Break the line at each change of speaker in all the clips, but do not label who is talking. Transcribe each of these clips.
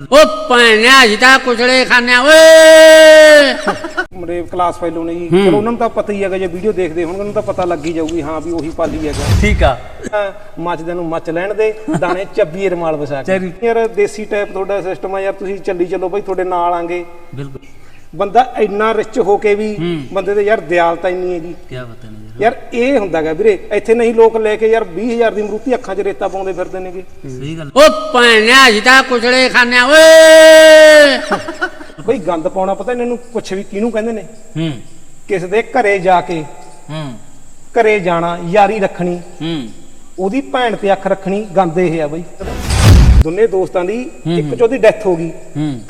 ਉਹ ਭੈਣਿਆ ਜਿਦਾ ਕੁਚਲੇ ਖਾਨਿਆ ਓਏ!
ਮੇਰੇ ਕਲਾਸ ਫੈਲੋ ਨੇ ਜੀ। ਚਲੋ ਉਹਨਾਂ ਨੂੰ ਤਾਂ ਪਤਾ ਹੀ ਹੈਗਾ ਜੇ ਵੀਡੀਓ ਦੇਖਦੇ ਹੋਣਗੇ ਉਹਨਾਂ ਨੂੰ ਤਾਂ ਪਤਾ ਲੱਗ ਹੀ ਜਾਊਗੀ ਹਾਂ ਵੀ ਉਹੀ ਪਾਲੀ ਹੈਗਾ।
ਠੀਕ ਆ।
ਅਹ ਮੱਚਦਿਆਂ ਨੂੰ ਮੱਚ ਲੈਣ ਦੇ ਦਾਣੇ ਚੱਬੀ ਰਮਾਲ ਵਸਾ ਕੇ। ਯਾਰ ਦੇਸੀ ਟਾਈਪ ਤੁਹਾਡਾ ਸਿਸਟਮ ਆ ਯਾਰ ਤੁਸੀਂ ਚੱਲੀ ਚੱਲੋ ਬਈ ਤੁਹਾਡੇ ਨਾਲ ਆਂਗੇ।
ਬਿਲਕੁਲ।
ਬੰਦਾ ਇੰਨਾ ਰਿਚ ਹੋ ਕੇ ਵੀ ਬੰਦੇ ਦੇ ਯਾਰ ਦਿਆਲਤਾ ਇੰਨੀ ਹੈ ਜੀ।
ਕੀ ਪਤਾ ਨਹੀਂ
ਯਾਰ। ਇਹ ਹੁੰਦਾਗਾ ਵੀਰੇ ਇੱਥੇ ਨਹੀਂ ਲੋਕ ਲੈ ਕੇ ਯਾਰ 20000 ਦੀ ਮਰੂਤੀ ਅੱਖਾਂ 'ਚ ਰੇਤਾ ਪਾਉਂਦੇ ਫਿਰਦੇ ਨੇਗੇ।
ਸਹੀ ਗੱਲ। ਉਹ ਭੈਣਿਆ ਜਿਦਾ ਕੁਚਲੇ ਖਾਨਿਆ ਓਏ!
ਬਈ ਗੰਦ ਪਾਉਣਾ ਪਤਾ ਇਹਨਾਂ ਨੂੰ ਕੁਛ ਵੀ ਕਿਹਨੂੰ ਕਹਿੰਦੇ ਨੇ?
ਹੂੰ।
ਕਿਸੇ ਦੇ ਘਰੇ ਜਾ ਕੇ
ਹੂੰ।
ਘਰੇ ਜਾਣਾ ਯਾਰੀ ਰੱਖਣੀ
ਹੂੰ।
ਉਹਦੀ ਭੈਣ ਤੇ ਅੱਖ ਰੱਖਣੀ ਗੰਦ ਇਹ ਆ ਬਈ। ਦੋਨੇ ਦੋਸਤਾਂ ਦੀ ਇੱਕ ਚੋਂ ਦੀ ਡੈਥ ਹੋ ਗਈ।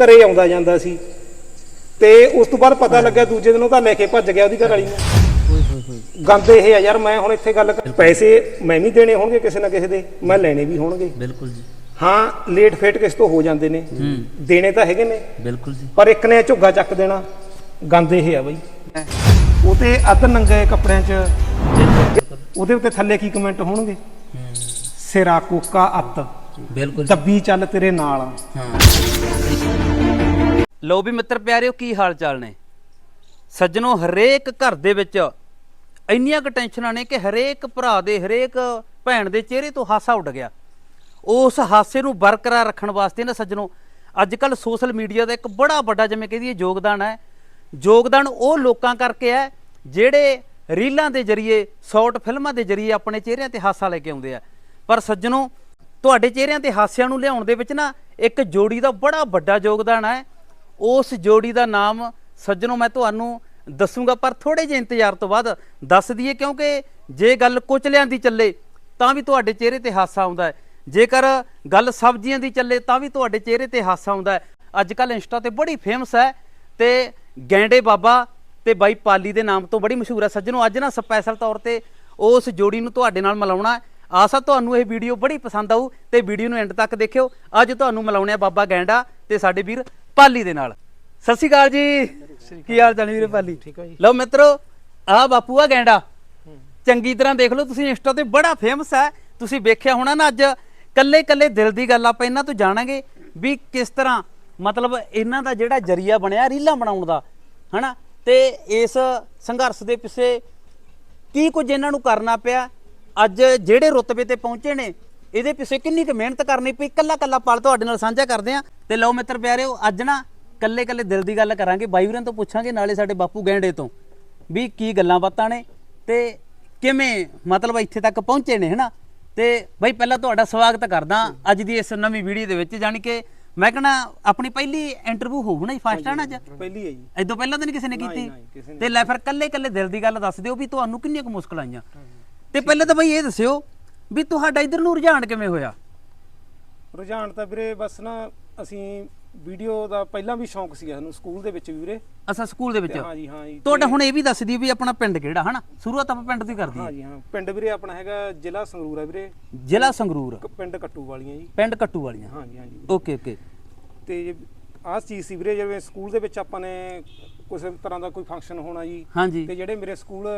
ਘਰੇ ਆਉਂਦਾ ਜਾਂਦਾ ਸੀ। ਤੇ ਉਸ ਤੋਂ ਬਾਅਦ ਪਤਾ ਲੱਗਿਆ ਦੂਜੇ ਦਿਨ ਉਹ ਤਾਂ ਲੈ ਕੇ ਭੱਜ ਗਿਆ ਉਹਦੀ ਘਰ ਵਾਲੀ ਨੂੰ। ਗੰਦ ਇਹ ਆ ਯਾਰ ਮੈਂ ਹੁਣ ਇੱਥੇ ਗੱਲ ਕਰ- ਪੈਸੇ ਮੈਂ ਵੀ ਦੇਣੇ ਹੋਣਗੇ ਕਿਸੇ ਨਾ ਕਿਸੇ ਦੇ ਮੈਂ ਲੈਣੇ ਵੀ ਹੋਣਗੇ।
ਬਿਲਕੁਲ ਜੀ।
ਹਾਂ ਲੇਟ ਫੇਟ ਕਿਸ ਤੋਂ ਹੋ ਜਾਂਦੇ ਨੇ। ਦੇਣੇ ਤਾਂ ਹੈਗੇ ਨੇ।
ਬਿਲਕੁਲ ਜੀ।
ਪਰ ਇੱਕ ਨੇ ਝੁੱਗਾ ਚੱਕ ਦੇਣਾ। ਗੰਦ ਇਹ ਆ ਬਈ। ਉਹ ਤੇ ਅੱਧ ਨੰਗੇ ਕੱਪੜਿਆਂ 'ਚ ਉਹਦੇ ਉੱਤੇ ਥੱਲੇ ਕੀ ਕਮੈਂਟ ਹੋਣਗੇ? ਸਿਰਾ ਕੋਕਾ ਅੱਤ।
ਬਿਲਕੁਲ
ਦੱਬੀ ਚੱਲ ਤੇਰੇ ਨਾਲ। ਆ।
ਲੋ ਵੀ ਮਿੱਤਰ ਪਿਆਰਿਓ, ਕੀ ਹਾਲ ਚਾਲ ਨੇ? ਸੱਜਣੋ, ਹਰੇਕ ਘਰ ਦੇ ਵਿੱਚ ਇੰਨੀਆਂ ਕੁ ਟੈਨਸ਼ਨਾਂ ਨੇ ਕਿ ਹਰੇਕ ਭਰਾ ਦੇ, ਹਰੇਕ ਭੈਣ ਦੇ ਚਿਹਰੇ ਤੋਂ ਹਾਸਾ ਉੱਡ ਗਿਆ। ਉਸ ਹਾਸੇ ਨੂੰ ਬਰਕਰਾਰ ਰੱਖਣ ਵਾਸਤੇ ਨਾ ਸੱਜਣੋ ਅੱਜ ਕੱਲ ਸੋਸ਼ਲ ਮੀਡੀਆ ਦਾ ਇੱਕ ਬੜਾ ਵੱਡਾ ਜਿਵੇਂ ਕਹਦੀਏ ਯੋਗਦਾਨ ਹੈ। ਯੋਗਦਾਨ ਉਹ ਲੋਕਾਂ ਕਰਕੇ ਹੈ, ਜਿਹੜੇ ਰੀਲਾਂ ਦੇ ਜ਼ਰੀਏ, ਸ਼ਾਰਟ ਫਿਲਮਾਂ ਦੇ ਜ਼ਰੀਏ ਆਪਣੇ ਚਿਹਰਿਆਂ ਤੇ ਹਾਸਾ ਲੈ ਕੇ ਆਉਂਦੇ ਆ। ਪਰ ਸੱਜਣੋ, ਤੁਹਾਡੇ ਚਿਹਰਿਆਂ ਤੇ ਹਾਸਿਆਂ ਨੂੰ ਲਿਆਉਣ ਦੇ ਵਿੱਚ ਨਾ ਇੱਕ ਜੋੜੀ ਦਾ ਬੜਾ ਵੱਡਾ ਯੋਗਦਾਨ ਹੈ। ਉਸ ਜੋੜੀ ਦਾ ਨਾਮ ਸੱਜਣੋ ਮੈਂ ਤੁਹਾਨੂੰ ਦੱਸੂਗਾ, ਪਰ ਥੋੜੇ ਜਿਹੇ ਇੰਤਜ਼ਾਰ ਤੋਂ ਬਾਅਦ ਦੱਸ ਦਈਏ, ਕਿਉਂਕਿ ਜੇ ਗੱਲ ਕੁਚਲਿਆਂ ਦੀ ਚੱਲੇ, ਤਾਂ ਵੀ ਤੁਹਾਡੇ ਚਿਹਰੇ ਤੇ ਹਾਸਾ ਆਉਂਦਾ ਹੈ। ਜੇਕਰ ਗੱਲ ਸਬਜ਼ੀਆਂ ਦੀ ਚੱਲੇ, ਤਾਂ ਵੀ ਤੁਹਾਡੇ ਚਿਹਰੇ ਤੇ ਹਾਸਾ ਆਉਂਦਾ ਹੈ। ਅੱਜ ਕੱਲ ਇੰਸਟਾ ਤੇ ਬੜੀ ਫੇਮਸ ਹੈ ਤੇ ਗੈਂਡੇ ਬਾਬਾ ਤੇ ਬਾਈ ਪਾਲੀ ਦੇ ਨਾਮ ਤੋਂ ਬੜੀ ਮਸ਼ਹੂਰ ਹੈ। ਸੱਜਣੋ, ਅੱਜ ਨਾ ਸਪੈਸ਼ਲ ਤੌਰ ਤੇ ਉਸ ਜੋੜੀ ਨੂੰ ਤੁਹਾਡੇ ਨਾਲ ਮਿਲਾਉਣਾ ਆਸਾ, ਤੁਹਾਨੂੰ ਇਹ ਵੀਡੀਓ ਬੜੀ ਪਸੰਦ ਆਊ ਤੇ ਵੀਡੀਓ ਨੂੰ ਐਂਡ ਤੱਕ ਦੇਖਿਓ। ਅੱਜ ਤੁਹਾਨੂੰ ਮਿਲਾਉਣੇ ਆ ਬਾਬਾ ਗੈਂਡਾ ਤੇ ਸਾਡੇ ਵੀਰ ਪਾਲੀ ਦੇ ਨਾਲ। ਸਤਿ ਸ਼੍ਰੀ ਅਕਾਲ ਜੀ। ਕੀ ਹਾਲ ਚਾਲ ਵੀਰੇ ਪਾਲੀ?
ਠੀਕ ਆ ਜੀ।
ਲਓ ਮਿੱਤਰੋ ਆ ਬਾਪੂ ਆ ਗੈਂਡਾ। ਚੰਗੀ ਤਰ੍ਹਾਂ ਦੇਖ ਲਓ ਤੁਸੀਂ ਇੰਸਟਾ ਤੇ ਬੜਾ ਫੇਮਸ ਹੈ। ਤੁਸੀਂ ਵੇਖਿਆ ਹੋਣਾ ਨਾ ਅੱਜ। ਕੱਲੇ ਕੱਲੇ ਦਿਲ ਦੀ ਗੱਲ ਆਪਾਂ ਇਹਨਾਂ ਤੋਂ ਜਾਣਾਂਗੇ ਵੀ ਕਿਸ ਤਰ੍ਹਾਂ ਮਤਲਬ ਇਹਨਾਂ ਦਾ ਜਿਹੜਾ ਜਰੀਆ ਬਣਿਆ ਰੀਲਾਂ ਬਣਾਉਣ ਦਾ ਹਨਾ? ਤੇ ਇਸ ਸੰਘਰਸ਼ ਦੇ ਪਿੱਛੇ ਕੀ ਕੁਝ ਇਹਨਾਂ ਨੂੰ ਕਰਨਾ ਪਿਆ? ਅੱਜ ਜਿਹੜੇ ਰੁਤਬੇ ਤੇ ਪਹੁੰਚੇ ਨੇ ਇਹਦੇ ਪਿੱਛੇ ਕਿੰਨੀ ਕੁ ਮਿਹਨਤ ਕਰਨੀ ਪਈ ਕੱਲਾ ਕੱਲਾ ਪਲ ਤੁਹਾਡੇ ਨਾਲ ਸਾਂਝਾ ਕਰਦੇ ਆ ਤੇ ਲਓ ਮਿੱਤਰ ਪਿਆਰਿਓ ਅੱਜ ਨਾ ਕੱਲੇ ਕੱਲੇ ਦਿਲ ਦੀ ਗੱਲ ਕਰਾਂਗੇ। ਬਾਈ ਵੀਰਾਂ ਤੋਂ ਪੁੱਛਾਂਗੇ ਨਾਲੇ ਸਾਡੇ ਬਾਪੂ ਗੈਂਡੇ ਤੋਂ ਵੀ ਕੀ ਗੱਲਾਂ ਬਾਤਾਂ ਨੇ ਤੇ ਕਿਵੇਂ ਮਤਲਬ ਇੱਥੇ ਤੱਕ ਪਹੁੰਚੇ ਨੇ ਹਨਾ? ਤੇ ਬਾਈ ਪਹਿਲਾਂ ਤੁਹਾਡਾ ਸਵਾਗਤ ਕਰਦਾ ਅੱਜ ਦੀ ਇਸ ਨਵੀਂ ਵੀਡੀਓ ਦੇ ਵਿੱਚ। ਜਾਣੀ ਕਿ ਮੈਂ ਕਹਣਾ ਆਪਣੀ ਪਹਿਲੀ ਇੰਟਰਵਿਊ ਹੋਊ ਨਾ ਫਸਟ ਆ ਨਾ ਅੱਜ?
ਪਹਿਲੀ ਹੈ ਜੀ।
ਇਦੋਂ ਪਹਿਲਾਂ ਤਾਂ ਨਹੀਂ ਕਿਸੇ ਨੇ ਕੀਤੀ? ਤੇ ਲੈ ਫਿਰ ਕੱਲੇ ਕੱਲੇ ਦਿਲ ਦੀ ਗੱਲ ਦੱਸ ਦਿਓ ਵੀ ਤੁਹਾਨੂੰ ਕਿੰਨੀਆਂ ਕੁ ਮੁਸ਼ਕਲ ਆਈਆਂ। ਤੇ ਪਹਿਲਾਂ ਤਾਂ ਬਈ ਇਹ ਦੱਸਿਓ ਵੀ ਤੁਹਾਡਾ ਇਧਰ ਨੂੰ ਰੁਝਾਨ ਕਿਵੇਂ ਹੋਇਆ?
ਰੁਝਾਨ ਤਾਂ ਵੀਰੇ ਬਸ ਨਾ ਅਸੀਂ ਵੀਡੀਓ ਦਾ ਪਹਿਲਾਂ ਵੀ ਸ਼ੌਂਕ ਸੀ ਸਾਨੂੰ ਸਕੂਲ ਦੇ ਵਿੱਚ ਵੀ ਵੀਰੇ।
ਅਸਾਂ ਸਕੂਲ ਦੇ ਵਿੱਚ?
ਹਾਂ ਜੀ ਹਾਂ ਜੀ।
ਤੁਹਾਡਾ ਹੁਣ ਇਹ ਵੀ ਦੱਸ ਦਿਓ ਵੀ ਆਪਣਾ ਪਿੰਡ ਕਿਹੜਾ ਹਨਾ? ਸ਼ੁਰੂਆਤ ਆਪਾਂ ਪਿੰਡ ਤੋਂ ਹੀ ਕਰ
ਹਾਂ।
ਦਈਏ
ਜੀ ਹਾਂ। ਪਿੰਡ ਵੀਰੇ ਆਪਣਾ ਹੈਗਾ ਜ਼ਿਲ੍ਹਾ ਸੰਗਰੂਰ ਹੈ ਵੀਰੇ।
ਜ਼ਿਲ੍ਹਾ ਸੰਗਰੂਰ।
ਕ- ਪਿੰਡ ਕੱਟੂ ਵਾਲੀਆਂ ਜੀ।
ਪਿੰਡ ਕੱਟੂ ਵਾਲੀਆਂ।
ਹਾਂ ਜੀ ਹਾਂ ਜੀ।
Okay okay.
ਤੇ ਆਹ ਚੀਜ਼ ਸੀ ਵੀਰੇ ਜਿਵੇਂ ਸਕੂਲ ਦੇ ਵਿੱਚ ਆਪਾਂ ਨੇ ਕਿਸੇ ਤਰ੍ਹਾਂ ਦਾ ਕੋਈ ਫੰਕਸ਼ਨ ਹੋਣਾ ਜੀ।
ਹਾਂਜੀ
ਤੇ ਜਿਹੜੇ ਮੇਰੇ ਸਕੂਲ